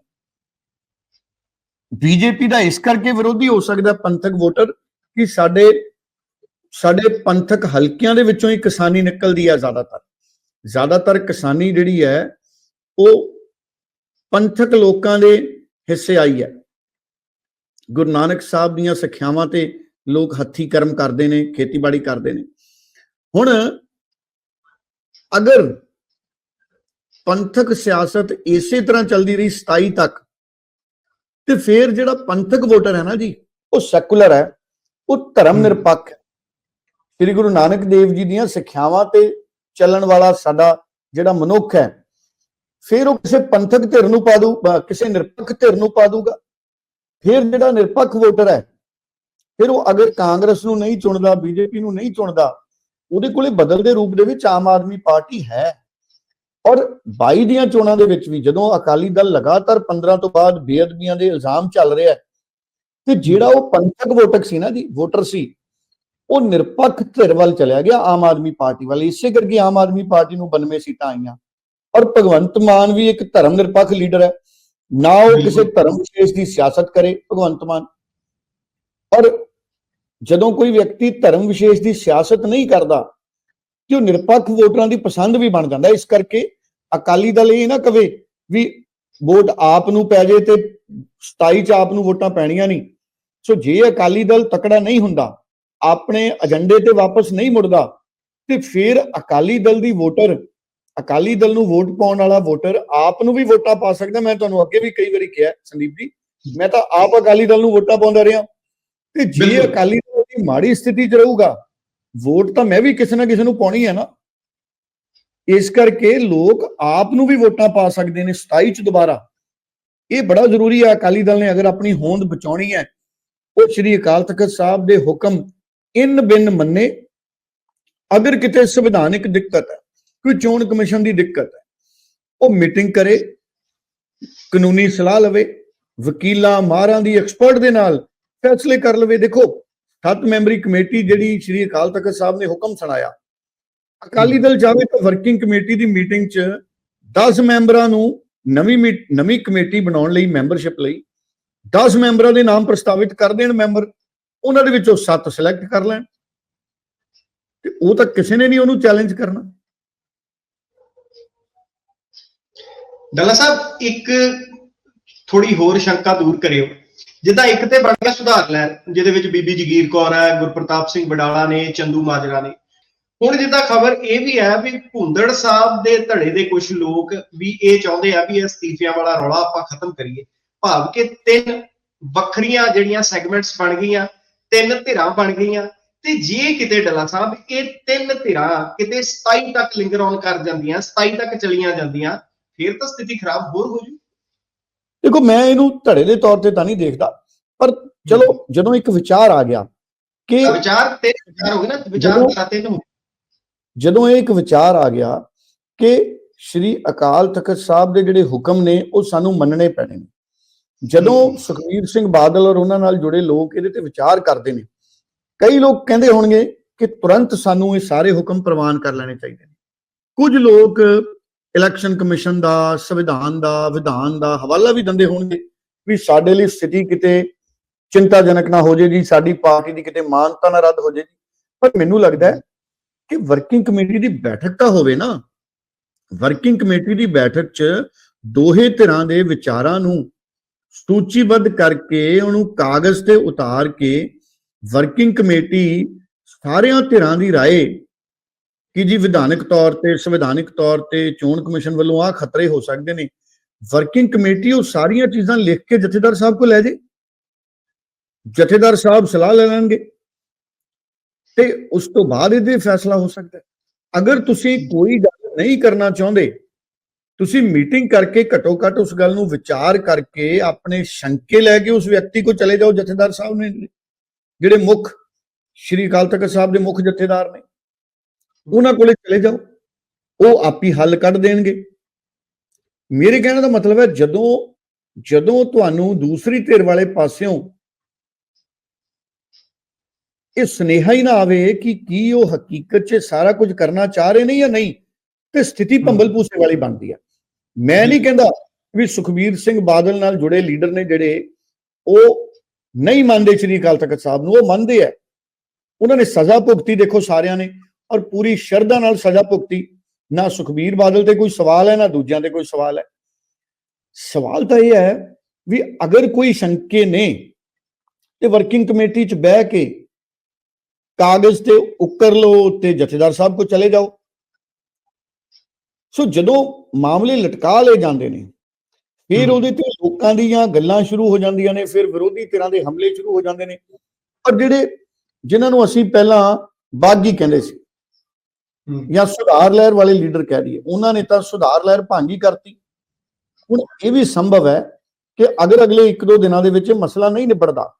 ਬੀਜੇਪੀ ਦਾ ਇਸ ਕਰਕੇ ਵਿਰੋਧੀ ਹੋ ਸਕਦਾ ਪੰਥਕ ਵੋਟਰ ਕਿ ਸਾਡੇ ਸਾਡੇ ਪੰਥਕ ਹਲਕਿਆਂ ਦੇ ਵਿੱਚੋਂ ਹੀ ਕਿਸਾਨੀ ਨਿਕਲਦੀ ਹੈ ਜ਼ਿਆਦਾਤਰ। ਜ਼ਿਆਦਾਤਰ ਕਿਸਾਨੀ ਜਿਹੜੀ ਹੈ, ਉਹ ਪੰਥਕ ਲੋਕਾਂ ਦੇ ਹਿੱਸੇ ਆਈ ਹੈ। ਗੁਰੂ ਨਾਨਕ ਸਾਹਿਬ ਦੀਆਂ ਸਿੱਖਿਆਵਾਂ ਤੇ ਲੋਕ ਹੱਥੀ ਕਰਮ ਕਰਦੇ ਨੇ, ਖੇਤੀਬਾੜੀ ਕਰਦੇ ਨੇ। ਹੁਣ ਅਗਰ ਪੰਥਕ ਸਿਆਸਤ ਇਸੇ ਤਰ੍ਹਾਂ ਚੱਲਦੀ ਰਹੀ 27 ਤੱਕ, ਤੇ ਫਿਰ ਜਿਹੜਾ ਪੰਥਕ ਵੋਟਰ ਹੈ ਨਾ ਜੀ, ਉਹ ਸੈਕੂਲਰ ਹੈ। ਉਹ ਧਰਮ। ਨਿਰਪੱਖ ਹੈ। ਸ੍ਰੀ ਗੁਰੂ ਨਾਨਕ ਦੇਵ ਜੀ ਦੀਆਂ ਸਿੱਖਿਆਵਾਂ ਤੇ ਚੱਲਣ ਵਾਲਾ ਸਾਡਾ ਜਿਹੜਾ ਮਨੁੱਖ ਹੈ ਫਿਰ ਉਹ ਕਿਸੇ ਪੰਥਕ ਧਿਰ ਨੂੰ ਪਾ ਦੂ ਕਿਸੇ ਨਿਰਪੱਖ ਧਿਰ ਨੂੰ ਪਾ ਦੂਗਾ ਫਿਰ ਜਿਹੜਾ ਨਿਰਪੱਖ ਵੋਟਰ ਹੈ ਫਿਰ ਉਹ ਅਗਰ ਕਾਂਗਰਸ ਨੂੰ ਨਹੀਂ ਚੁਣਦਾ ਬੀਜੇਪੀ ਨੂੰ ਨਹੀਂ ਚੁਣਦਾ ਉਹਦੇ ਕੋਲੇ ਬਦਲਦੇ ਰੂਪ ਦੇ ਵਿੱਚ ਆਮ ਆਦਮੀ ਪਾਰਟੀ ਹੈ। ਔਰ 22 ਦੀਆਂ ਚੋਣਾਂ ਦੇ ਵਿੱਚ ਵੀ ਜਦੋਂ ਅਕਾਲੀ ਦਲ ਲਗਾਤਾਰ 15 ਤੋਂ ਬਾਅਦ ਬੇਅਦਬੀਆਂ ਦੇ ਇਲਜ਼ਾਮ ਚੱਲ ਰਿਹਾ ਹੈ ਤੇ ਜਿਹੜਾ ਉਹ ਪੰਥਕ ਵੋਟਰ ਸੀ ਨਾ ਜੀ ਵੋਟਰ ਸੀ ਉਹ ਨਿਰਪੱਖ ਧਿਰ ਵੱਲ ਚਲਿਆ ਗਿਆ ਆਮ ਆਦਮੀ ਪਾਰਟੀ ਵੱਲ। ਇਸੇ ਕਰਕੇ ਆਮ ਆਦਮੀ ਪਾਰਟੀ ਨੂੰ 92 ਸੀਟਾਂ ਆਈਆਂ। ਔਰ ਭਗਵੰਤ ਮਾਨ ਵੀ ਇੱਕ ਧਰਮ ਨਿਰਪੱਖ ਲੀਡਰ ਹੈ। ਨਾ ਉਹ ਕਿਸੇ। ਧਰਮ ਵਿਸ਼ੇਸ਼ ਦੀ ਸਿਆਸਤ ਕਰੇ ਭਗਵੰਤ ਮਾਨ। ਔਰ ਜਦੋਂ ਕੋਈ ਵਿਅਕਤੀ ਧਰਮ ਵਿਸ਼ੇਸ਼ ਦੀ ਸਿਆਸਤ ਨਹੀਂ ਕਰਦਾ ਕਿ ਉਹ ਨਿਰਪੱਖ ਵੋਟਰਾਂ ਦੀ ਪਸੰਦ ਵੀ ਬਣ ਜਾਂਦਾ। ਇਸ ਕਰਕੇ ਅਕਾਲੀ ਦਲ ਇਹ ਨਾ ਕਵੇ ਵੀ ਵੋਟ ਆਪ ਨੂੰ ਪੈ ਜੇ ਤੇ 27 ਚ ਆਪ ਨੂੰ ਵੋਟਾਂ ਪੈਣੀਆਂ ਨਹੀਂ। ਸੋ ਜੇ ਅਕਾਲੀ ਦਲ ਤਕੜਾ ਨਹੀਂ ਹੁੰਦਾ ਆਪਣੇ ਏਜੰਡੇ ਤੇ ਵਾਪਸ ਨਹੀਂ ਮੁੜਦਾ ਤੇ ਫਿਰ ਅਕਾਲੀ ਦਲ ਦੀ ਵੋਟਰ ਅਕਾਲੀ ਦਲ ਨੂੰ ਵੋਟ ਪਾਉਣ ਵਾਲਾ ਵੋਟਰ ਆਪ ਨੂੰ ਵੀ ਵੋਟਾਂ ਪਾ ਸਕਦਾ। ਮੈਂ ਤੁਹਾਨੂੰ ਅੱਗੇ ਵੀ ਕਈ ਵਾਰੀ ਕਿਹਾ ਸੰਦੀਪ ਜੀ ਮੈਂ ਤਾਂ ਆਪ ਅਕਾਲੀ ਦਲ ਨੂੰ ਵੋਟਾਂ ਪਾਉਂਦਾ ਰਿਹਾ। ਤੇ ਜੇ। ਅਕਾਲੀ ਦਲ ਦੀ ਮਾੜੀ ਸਥਿਤੀ 'ਚ ਰਹੂਗਾ ਵੋਟ ਤਾਂ ਮੈਂ ਵੀ ਕਿਸੇ ਨਾ ਕਿਸੇ ਨੂੰ ਪਾਉਣੀ ਹੈ ਨਾ। ਇਸ ਕਰਕੇ ਲੋਕ ਆਪ ਨੂੰ ਵੀ ਵੋਟਾਂ ਪਾ ਸਕਦੇ ਨੇ 27 ਚ ਦੁਬਾਰਾ। ਇਹ ਬੜਾ ਜ਼ਰੂਰੀ ਹੈ ਅਕਾਲੀ ਦਲ ਨੇ ਅਗਰ ਆਪਣੀ ਹੋਂਦ ਬਚਾਉਣੀ ਹੈ ਉਹ ਸ੍ਰੀ ਅਕਾਲ ਤਖਤ ਸਾਹਿਬ ਦੇ ਹੁਕਮ ਇਨ ਬਿਨ ਮੰਨੇ, ਅਗਰ ਕਿਤੇ ਸੰਵਿਧਾਨਿਕ ਦਿੱਕਤ ਹੈ, ਕੋਈ ਚੋਣ ਕਮਿਸ਼ਨ ਦੀ ਦਿੱਕਤ ਹੈ, ਉਹ ਮੀਟਿੰਗ ਕਰੇ, ਕਾਨੂੰਨੀ ਸਲਾਹ ਲਵੇ, ਵਕੀਲਾਂ ਮਾਹਰਾਂ ਦੀ ਐਕਸਪਰਟ ਦੇ ਨਾਲ ਫੈਸਲੇ ਕਰ ਲਵੇ। ਦੇਖੋ, ਸੱਤ ਮੈਂਬਰੀ ਕਮੇਟੀ ਜਿਹੜੀ ਸ੍ਰੀ ਅਕਾਲ ਤਖਤ ਸਾਹਿਬ ਨੇ ਹੁਕਮ ਸੁਣਾਇਆ, ਅਕਾਲੀ ਦਲ ਜਾਵੇ ਤਾਂ ਵਰਕਿੰਗ ਕਮੇਟੀ ਦੀ ਮੀਟਿੰਗ 'ਚ 10 ਮੈਂਬਰਾਂ ਨੂੰ ਨਵੀਂ ਮੀ- ਨਵੀਂ ਕਮੇਟੀ ਬਣਾਉਣ ਲਈ ਮੈਂਬਰਸ਼ਿਪ ਲਈ 10 ਮੈਂਬਰਾਂ ਦੇ ਨਾਮ ਪ੍ਰਸਤਾਵਿਤ ਕਰ ਦੇਣ ਮੈਂਬਰ, ਉਹਨਾਂ ਦੇ ਵਿੱਚੋਂ 7 ਸਿਲੈਕਟ ਕਰ ਲੈਣ। ਤੇ ਉਹ ਤਾਂ ਕਿਸੇ ਨੇ ਨਹੀਂ ਉਹਨੂੰ ਚੈਲੰਜ ਕਰਨਾ। ਡੱਲਾ ਸਾਹਿਬ, ਇੱਕ ਥੋੜੀ ਹੋਰ ਸ਼ੰਕਾ ਦੂਰ ਕਰਿਓ। ਜਿੱਦਾਂ ਇੱਕ ਤੇ ਬਣ ਗਿਆ ਸੁਧਾਰ ਲੈਣ, ਜਿਹਦੇ ਵਿੱਚ ਬੀਬੀ ਜਗੀਰ ਕੌਰ ਹੈ, ਗੁਰਪ੍ਰਤਾਪ ਸਿੰਘ ਬਡਾਲਾ ਨੇ, ਚੰਦੂ ਮਾਜਰਾ ਨੇ। ਹੁਣ ਜਿੱਦਾਂ ਖਬਰ ਇਹ ਵੀ ਹੈ ਵੀ ਭੁੰਦੜ ਸਾਹਿਬ ਦੇ ਧੜੇ ਦੇ ਕੁਝ ਲੋਕ ਵੀ ਇਹ ਚਾਹੁੰਦੇ ਆ ਵੀ ਇਹ ਅਸਤੀਫਿਆਂ ਵਾਲਾ ਰੌਲਾ ਆਪਾਂ ਖਤਮ ਕਰੀਏ। ਭਾਵ ਕਿ ਤਿੰਨ ਵੱਖਰੀਆਂ ਜਿਹੜੀਆਂ ਸੈਗਮੈਂਟਸ ਬਣ ਗਈਆਂ ਤਿੰਨ ਧਿਰਾਂ ਬਣ ਗਈਆਂ ਤੇ ਜੇ ਕਿਤੇ ਡੱਲਾ ਸਾਹਿਬ ਇਹ ਤਿੰਨ ਧਿਰਾਂ ਕਿਤੇ 27 ਤੱਕ ਲਿੰਗਰ ਔਨ ਕਰ ਜਾਂਦੀਆਂ 27 ਤੱਕ ਚਲੀਆਂ ਜਾਂਦੀਆਂ ਫਿਰ ਤਾਂ ਸਥਿਤੀ ਖਰਾਬ ਹੋਰ ਹੋ ਜੂ ਦੇਖੋ ਮੈਂ ਇਹਨੂੰ ਧੜੇ ਦੇ ਤੌਰ ਤੇ ਤਾਂ ਨਹੀਂ ਦੇਖਦਾ ਪਰ ਚਲੋ ਜਦੋਂ ਇੱਕ ਵਿਚਾਰ ਆ ਗਿਆ ਕਿ ਵਿਚਾਰ ਤੇ ਵਿਚਾਰ ਹੋ ਗਏ ਨਾ ਵਿਚਾਰ ਜਦੋਂ- ਤਾਂ ਤਿੰਨ ਹੋ ਗਏ। ਜਦੋਂ ਇਹ ਇੱਕ ਵਿਚਾਰ ਆ ਗਿਆ ਕਿ ਸ਼੍ਰੀ ਅਕਾਲ ਤਖਤ ਸਾਹਿਬ ਦੇ ਜਿਹੜੇ ਹੁਕਮ ਨੇ ਉਹ ਸਾਨੂੰ ਮੰਨਣੇ ਪੈਣੇ ਨੇ ਜਦੋਂ ਹਮ। ਸੁਖਬੀਰ ਸਿੰਘ ਬਾਦਲ ਔਰ ਉਹਨਾਂ ਨਾਲ ਜੁੜੇ ਲੋਕ ਇਹਦੇ ਤੇ ਵਿਚਾਰ ਕਰਦੇ ਨੇ, ਕਈ ਲੋਕ ਕਹਿੰਦੇ ਹੋਣਗੇ ਕਿ ਤੁਰੰਤ ਸਾਨੂੰ ਇਹ ਸਾਰੇ ਹੁਕਮ ਪ੍ਰਵਾਨ ਕਰ ਲੈਣੇ ਚਾਹੀਦੇ ਨੇ ਕੁਝ ਲੋਕ ਇਲੈਕਸ਼ਨ ਕਮਿਸ਼ਨ ਦਾ, ਸੰਵਿਧਾਨ ਦਾ, ਵਿਧਾਨ ਦਾ ਹਵਾਲਾ ਵੀ ਦਿੰਦੇ ਹੋਣਗੇ ਵੀ ਸਾਡੇ ਲਈ ਸਥਿਤੀ ਕਿਤੇ ਚਿੰਤਾਜਨਕ ਨਾ ਹੋ ਜੇ ਜੀ, ਸਾਡੀ ਪਾਰਟੀ ਦੀ ਕਿਤੇ ਮਾਨਤਾ ਨਾ ਰੱਦ ਹੋ ਜੇ ਜੀ ਪਰ ਮੈਨੂੰ ਲੱਗਦਾ ਹੈ ਕਿ ਵਰਕਿੰਗ ਕਮੇਟੀ ਦੀ ਬੈਠਕ ਤਾਂ ਹੋਵੇ ਨਾ, ਵਰਕਿੰਗ ਕਮੇਟੀ ਦੀ ਬੈਠਕ 'ਚ ਦੋਹੇ ਧਿਰਾਂ ਦੇ ਵਿਚਾਰਾਂ ਨੂੰ ਸੂਚੀਬੱਧ ਕਰਕੇ ਉਹਨੂੰ ਕਾਗਜ਼ ਤੇ ਉਤਾਰ ਕੇ ਵਰਕਿੰਗ ਕਮੇਟੀ ਸਾਰਿਆਂ ਧਿਰਾਂ ਦੀ رائے ਕਿ ਜੀ ਵਿਧਾਨਕ ਤੌਰ ਤੇ ਸੰਵਿਧਾਨਿਕ ਤੌਰ ਤੇ ਚੋਣ ਕਮਿਸ਼ਨ ਵੱਲੋਂ ਆ ਖਤਰੇ ਹੋ ਸਕਦੇ ਨੇ ਵਰਕਿੰਗ ਕਮੇਟੀ ਉਹ ਸਾਰੀਆਂ ਚੀਜ਼ਾਂ ਲਿਖ ਕੇ ਜਥੇਦਾਰ ਸਾਹਿਬ ਕੋਲ ਲੈ ਜੇ ਜਥੇਦਾਰ ਸਾਹਿਬ ਸਲਾਹ ਲੈ ਲੈਣਗੇ ਤੇ ਉਸ ਤੋਂ ਬਾਅਦ ਇਹਦੇ ਫੈਸਲਾ ਹੋ ਸਕਦਾ ਹੈ ਅਗਰ ਤੁਸੀਂ ਕੋਈ ਗੱਲ ਨਹੀਂ ਕਰਨਾ ਚਾਹੁੰਦੇ ਤੁਸੀਂ ਮੀਟਿੰਗ ਕਰਕੇ ਘਟੋ ਘੱਟ ਉਸ ਗੱਲ ਨੂੰ ਵਿਚਾਰ ਕਰਕੇ ਆਪਣੇ ਸ਼ੰਕੇ ਲੈ ਕੇ ਉਸ ਵਿਅਕਤੀ ਕੋ ਚਲੇ ਜਾਓ ਜਥੇਦਾਰ ਸਾਹਿਬ ਨੇ। ਜਿਹੜੇ ਮੁੱਖ, ਸ਼੍ਰੀ ਅਕਾਲ ਤਖਤ ਸਾਹਿਬ ਦੇ ਮੁੱਖ ਜਥੇਦਾਰ ਨੇ, ਉਹਨਾਂ ਕੋਲੇ ਚਲੇ ਜਾਓ। ਉਹ ਆਪੀ ਹੱਲ ਕੱਢ ਦੇਣਗੇ। ਮੇਰੇ ਕਹਿਣ ਦਾ ਮਤਲਬ ਹੈ, ਜਦੋਂ ਜਦੋਂ ਤੁਹਾਨੂੰ ਦੂਸਰੀ ਧਿਰ ਵਾਲੇ ਪਾਸਿਓਂ ਇਹ ਸੁਨੇਹਾ ਹੀ ਨਾ ਆਵੇ ਕਿ ਕੀ ਉਹ ਹਕੀਕਤ 'ਚ ਸਾਰਾ ਕੁਝ ਕਰਨਾ ਚਾਹ ਰਹੇ ਨੇ ਜਾਂ ਨਹੀਂ ਤੇ ਸਥਿਤੀ ਭੰਬਲ ਭੂਸੇ ਵਾਲੀ ਬਣਦੀ ਹੈ ਮੈਂ ਨਹੀਂ ਕਹਿੰਦਾ ਵੀ ਸੁਖਬੀਰ ਸਿੰਘ ਬਾਦਲ ਨਾਲ ਜੁੜੇ ਲੀਡਰ ਨੇ ਜਿਹੜੇ ਉਹ ਨਹੀਂ ਮੰਨਦੇ ਸ਼੍ਰੀ ਅਕਾਲ ਤਖਤ ਸਾਹਿਬ ਨੂੰ ਉਹ ਮੰਨਦੇ ਆ। ਉਹਨਾਂ ਨੇ ਸਜ਼ਾ ਭੁਗਤੀ ਦੇਖੋ ਸਾਰਿਆਂ ਨੇ ਔਰ ਪੂਰੀ ਸ਼ਰਧਾ ਨਾਲ ਸਜ਼ਾ ਭੁਗਤੀ। ਨਾ ਸੁਖਬੀਰ ਬਾਦਲ ਤੇ ਕੋਈ ਸਵਾਲ ਹੈ ਨਾ ਦੂਜਿਆਂ ਤੇ ਕੋਈ ਸਵਾਲ ਹੈ। ਸਵਾਲ ਤਾਂ ਇਹ ਹੈ ਵੀ ਅਗਰ ਕੋਈ ਸ਼ੰਕੇ ਨੇ ਤੇ ਵਰਕਿੰਗ ਕਮੇਟੀ 'ਚ ਬਹਿ ਕੇ ਕਾਗਜ਼ ਤੇ ਉੱਕਰ ਲਓ ਤੇ ਜਥੇਦਾਰ ਸਾਹਿਬ ਕੋ ਚਲੇ ਜਾਓ। ਸੋ ਜਦੋਂ ਮਾਮਲੇ ਲਟਕਾ ਲਏ ਜਾਂਦੇ ਨੇ ਫਿਰ। ਉਹਦੇ ਤੇ ਲੋਕਾਂ ਦੀਆਂ ਗੱਲਾਂ ਸ਼ੁਰੂ ਹੋ ਜਾਂਦੀਆਂ ਨੇ ਫਿਰ ਵਿਰੋਧੀ ਧਿਰਾਂ ਦੇ ਹਮਲੇ ਸ਼ੁਰੂ ਹੋ ਜਾਂਦੇ ਨੇ। ਔਰ ਜਿਹੜੇ ਜਿਨ੍ਹਾਂ ਨੂੰ ਅਸੀਂ ਪਹਿਲਾਂ ਬਾਗੀ ਕਹਿੰਦੇ ਸੀ ਜਾਂ ਸੁਧਾਰ ਲਹਿਰ ਵਾਲੇ ਲੀਡਰ ਕਹਿ ਦਈਏ ਉਹਨਾਂ ਨੇ ਤਾਂ ਸੁਧਾਰ ਲਹਿਰ ਭਾਂਗੀ ਕਰਤੀ। ਹੁਣ ਇਹ ਵੀ ਸੰਭਵ ਹੈ ਕਿ ਅਗਰ ਅਗਲੇ ਇੱਕ ਦੋ ਦਿਨਾਂ ਦੇ ਵਿੱਚ ਮਸਲਾ ਨਹੀਂ ਨਿਬੜਦਾ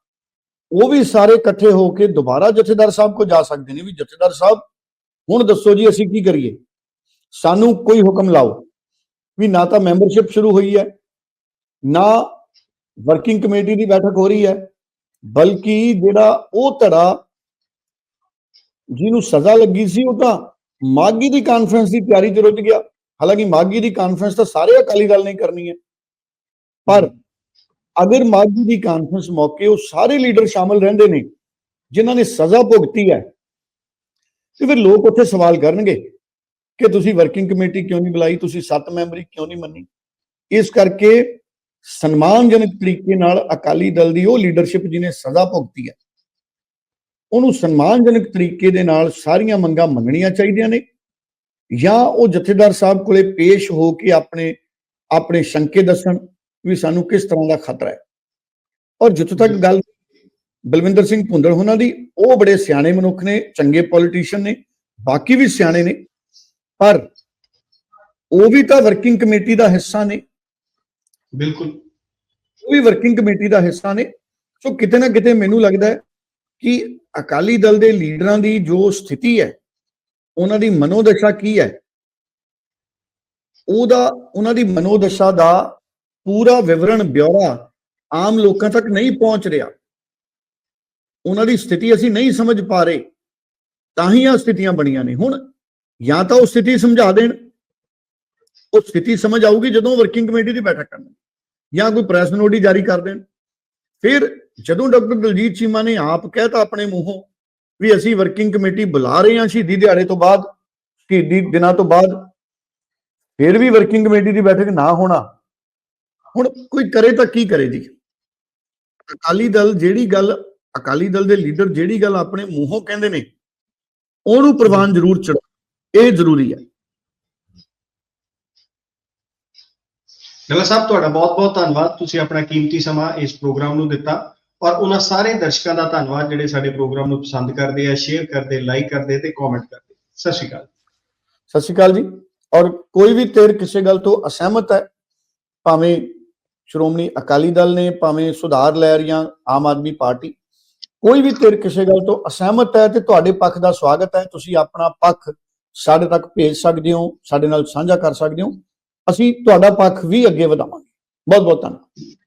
ਉਹ ਵੀ ਸਾਰੇ ਇਕੱਠੇ ਹੋ ਕੇ ਦੁਬਾਰਾ ਜਥੇਦਾਰ ਸਾਹਿਬ ਕੋ ਜਾ ਸਕਦੇ ਨੇ ਵੀ ਜਥੇਦਾਰ ਸਾਹਿਬ ਹੁਣ ਦੱਸੋ ਜੀ ਅਸੀਂ ਕੀ ਕਰੀਏ? ਸਾਨੂੰ ਕੋਈ ਹੁਕਮ ਲਾਓ ਵੀ ਨਾ ਤਾਂ ਮੈਂਬਰਸ਼ਿਪ ਸ਼ੁਰੂ ਹੋਈ ਹੈ, ਨਾ ਵਰਕਿੰਗ ਕਮੇਟੀ ਦੀ ਬੈਠਕ ਹੋ ਰਹੀ ਹੈ, ਬਲਕਿ ਜਿਹੜਾ ਉਹ ਧੜਾ ਜਿਹਨੂੰ ਸਜ਼ਾ ਲੱਗੀ ਸੀ ਉਹ ਤਾਂ ਮਾਗੀ ਦੀ ਕਾਨਫਰੰਸ ਦੀ ਤਿਆਰੀ 'ਚ ਰੁੱਝ ਗਿਆ। ਹਾਲਾਂਕਿ ਮਾਗੀ ਦੀ ਕਾਨਫਰੰਸ ਤਾਂ ਸਾਰੇ ਅਕਾਲੀ ਦਲ ਨੇ ਕਰਨੀ ਹੈ। ਪਰ ਅਗਰ ਮਾਗੀ ਦੀ ਕਾਨਫਰੰਸ ਮੌਕੇ ਉਹ ਸਾਰੇ ਲੀਡਰ ਸ਼ਾਮਲ ਰਹਿੰਦੇ ਨੇ, ਜਿਨ੍ਹਾਂ ਨੇ ਸਜ਼ਾ ਭੁਗਤੀ ਹੈ, ਤੇ ਫਿਰ ਲੋਕ ਉੱਥੇ ਸਵਾਲ ਕਰਨਗੇ ਕਿ ਤੁਸੀਂ ਵਰਕਿੰਗ ਕਮੇਟੀ ਕਿਉਂ ਨਹੀਂ ਬੁਲਾਈ? ਤੁਸੀਂ ਸੱਤ ਮੈਂਬਰੀ ਕਿਉਂ ਨਹੀਂ ਮੰਨੀ? ਇਸ ਕਰਕੇ ਸਨਮਾਨਜਨਕ ਤਰੀਕੇ ਨਾਲ ਅਕਾਲੀ ਦਲ ਦੀ ਉਹ ਲੀਡਰਸ਼ਿਪ ਜਿਹਨੇ ਸਜ਼ਾ ਭੁਗਤੀ ਹੈ, ਉਹਨੂੰ ਸਨਮਾਨਜਨਕ ਤਰੀਕੇ ਦੇ ਨਾਲ ਸਾਰੀਆਂ ਮੰਗਾਂ ਮੰਗਣੀਆਂ ਚਾਹੀਦੀਆਂ ਨੇ ਜਾਂ ਉਹ ਜਥੇਦਾਰ ਸਾਹਿਬ ਕੋਲੇ ਪੇਸ਼ ਹੋ ਕੇ ਆਪਣੇ ਆਪਣੇ ਸ਼ੰਕੇ ਦੱਸਣ ਵੀ ਸਾਨੂੰ ਕਿਸ ਤਰ੍ਹਾਂ ਦਾ ਖਤਰਾ ਹੈ। ਔਰ ਜਿੱਥੋਂ ਤੱਕ ਗੱਲ ਬਲਵਿੰਦਰ ਸਿੰਘ ਭੁੰਦੜ ਉਹਨਾਂ ਦੀ, ਉਹ ਬੜੇ ਸਿਆਣੇ ਮਨੁੱਖ ਨੇ, ਚੰਗੇ ਪੋਲੀਟੀਸ਼ੀਅਨ ਨੇ, ਬਾਕੀ ਵੀ ਸਿਆਣੇ ਨੇ। ਪਰ ਉਹ ਵੀ ਤਾਂ ਵਰਕਿੰਗ ਕਮੇਟੀ ਦਾ ਹਿੱਸਾ ਨੇ। ਬਿਲਕੁਲ। ਉਹ ਵੀ ਵਰਕਿੰਗ ਕਮੇਟੀ ਦਾ ਹਿੱਸਾ ਨੇ। ਸੋ ਕਿਤੇ ਨਾ ਕਿਤੇ ਮੈਨੂੰ ਲੱਗਦਾ ਹੈ ਕਿ ਅਕਾਲੀ ਦਲ ਦੇ ਲੀਡਰਾਂ ਦੀ ਜੋ ਸਥਿਤੀ ਹੈ ਉਹਨਾਂ ਦੀ ਮਨੋਦਸ਼ਾ ਕੀ ਹੈ? ਉਹਦਾ ਉਹਨਾਂ ਦੀ ਮਨੋਦਸ਼ਾ ਦਾ ਪੂਰਾ ਵਿਵਰਣ ਬਿਉਰਾ ਆਮ ਲੋਕਾਂ ਤੱਕ ਨਹੀਂ ਪਹੁੰਚ ਰਿਹਾ। ਉਹਨਾਂ ਦੀ ਸਥਿਤੀ ਅਸੀਂ ਨਹੀਂ ਸਮਝ ਪਾ ਰਹੇ ਤਾਂ ਹੀ ਆ ਸਥਿਤੀਆਂ ਬਣੀਆਂ ਨੇ। ਹੁਣ ਜਾਂ ਤਾਂ ਉਹ ਸਥਿਤੀ ਸਮਝਾ ਦੇਣ। ਉਹ ਸਥਿਤੀ ਸਮਝ ਆਊਗੀ ਜਦੋਂ ਵਰਕਿੰਗ ਕਮੇਟੀ ਦੀ ਬੈਠਕ ਕਰਨ ਜਾਂ ਕੋਈ ਪ੍ਰੈਸ ਨੋਟ ਹੀ ਜਾਰੀ ਕਰ ਦੇਣ। ਫਿਰ ਜਦੋਂ ਡਾਕਟਰ ਦਲਜੀਤ ਚੀਮਾ ਨੇ ਆਪ ਕਹਿਤਾ ਆਪਣੇ ਮੂੰਹੋਂ ਵੀ ਅਸੀਂ ਵਰਕਿੰਗ ਕਮੇਟੀ ਬੁਲਾ ਰਹੇ ਹਾਂ ਸ਼ਹੀਦੀ ਦਿਹਾੜੇ ਤੋਂ ਬਾਅਦ, ਸ਼ਹੀਦੀ ਦਿਨਾਂ ਤੋਂ ਬਾਅਦ, ਫਿਰ ਵੀ ਵਰਕਿੰਗ ਕਮੇਟੀ ਦੀ ਬੈਠਕ ਨਾ ਹੋਣਾ। ਹੁਣ ਕੋਈ ਕਰੇ ਤਾਂ ਕੀ ਕਰੇ ਜੀ? ਅਕਾਲੀ ਦਲ ਜਿਹੜੀ ਗੱਲ, ਅਕਾਲੀ ਦਲ ਦੇ ਲੀਡਰ ਜਿਹੜੀ ਗੱਲ ਆਪਣੇ ਮੂੰਹੋਂ ਕਹਿੰਦੇ ਨੇ, ਉਹਨੂੰ ਪ੍ਰਵਾਨ ਜ਼ਰੂਰ ਚੜਾ ਇਹ ਜ਼ਰੂਰੀ ਹੈ। ਡੱਲਾ ਸਾਹਿਬ ਤੁਹਾਡਾ ਬਹੁਤ-ਬਹੁਤ ਧੰਨਵਾਦ। ਤੁਸੀਂ ਆਪਣਾ ਕੀਮਤੀ ਸਮਾਂ ਇਸ ਪ੍ਰੋਗਰਾਮ ਨੂੰ ਦਿੱਤਾ ਔਰ ਉਹਨਾਂ ਸਾਰੇ ਦਰਸ਼ਕਾਂ ਦਾ ਧੰਨਵਾਦ ਜਿਹੜੇ ਸਾਡੇ ਪ੍ਰੋਗਰਾਮ ਨੂੰ ਪਸੰਦ ਕਰਦੇ ਆ ਸ਼ੇਅਰ ਕਰਦੇ ਲਾਈਕ ਕਰਦੇ ਤੇ ਕਮੈਂਟ ਕਰਦੇ। ਸਤਿ ਸ਼੍ਰੀ ਅਕਾਲ। ਸਤਿ ਸ਼੍ਰੀ ਅਕਾਲ ਜੀ। ਔਰ ਕੋਈ ਵੀ ਧਿਰ ਕਿਸੇ ਗੱਲ ਤੋਂ ਅਸਹਿਮਤ ਹੈ ਭਾਵੇਂ ਸ਼੍ਰੋਮਣੀ ਅਕਾਲੀ ਦਲ ਨੇ ਭਾਵੇਂ ਸੁਧਾਰ ਲਹਿਰ ਜਾਂ ਆਮ ਆਦਮੀ ਪਾਰਟੀ ਕੋਈ ਵੀ ਧਿਰ ਕਿਸੇ ਗੱਲ ਤੋਂ ਅਸਹਿਮਤ ਹੈ ਤੇ ਤੁਹਾਡੇ ਪੱਖ ਦਾ ਸਵਾਗਤ ਹੈ। ਤੁਸੀਂ ਆਪਣਾ ਪੱਖ ਸਾਡੇ ਤੱਕ ਭੇਜ ਸਕਦੇ ਹੋ, ਸਾਡੇ ਨਾਲ ਸਾਂਝਾ ਕਰ ਸਕਦੇ ਹੋ। ਅਸੀਂ ਤੁਹਾਡਾ ਪੱਖ ਵੀ ਅੱਗੇ ਵਧਾਵਾਂਗੇ। ਬਹੁਤ ਬਹੁਤ ਧੰਨਵਾਦ।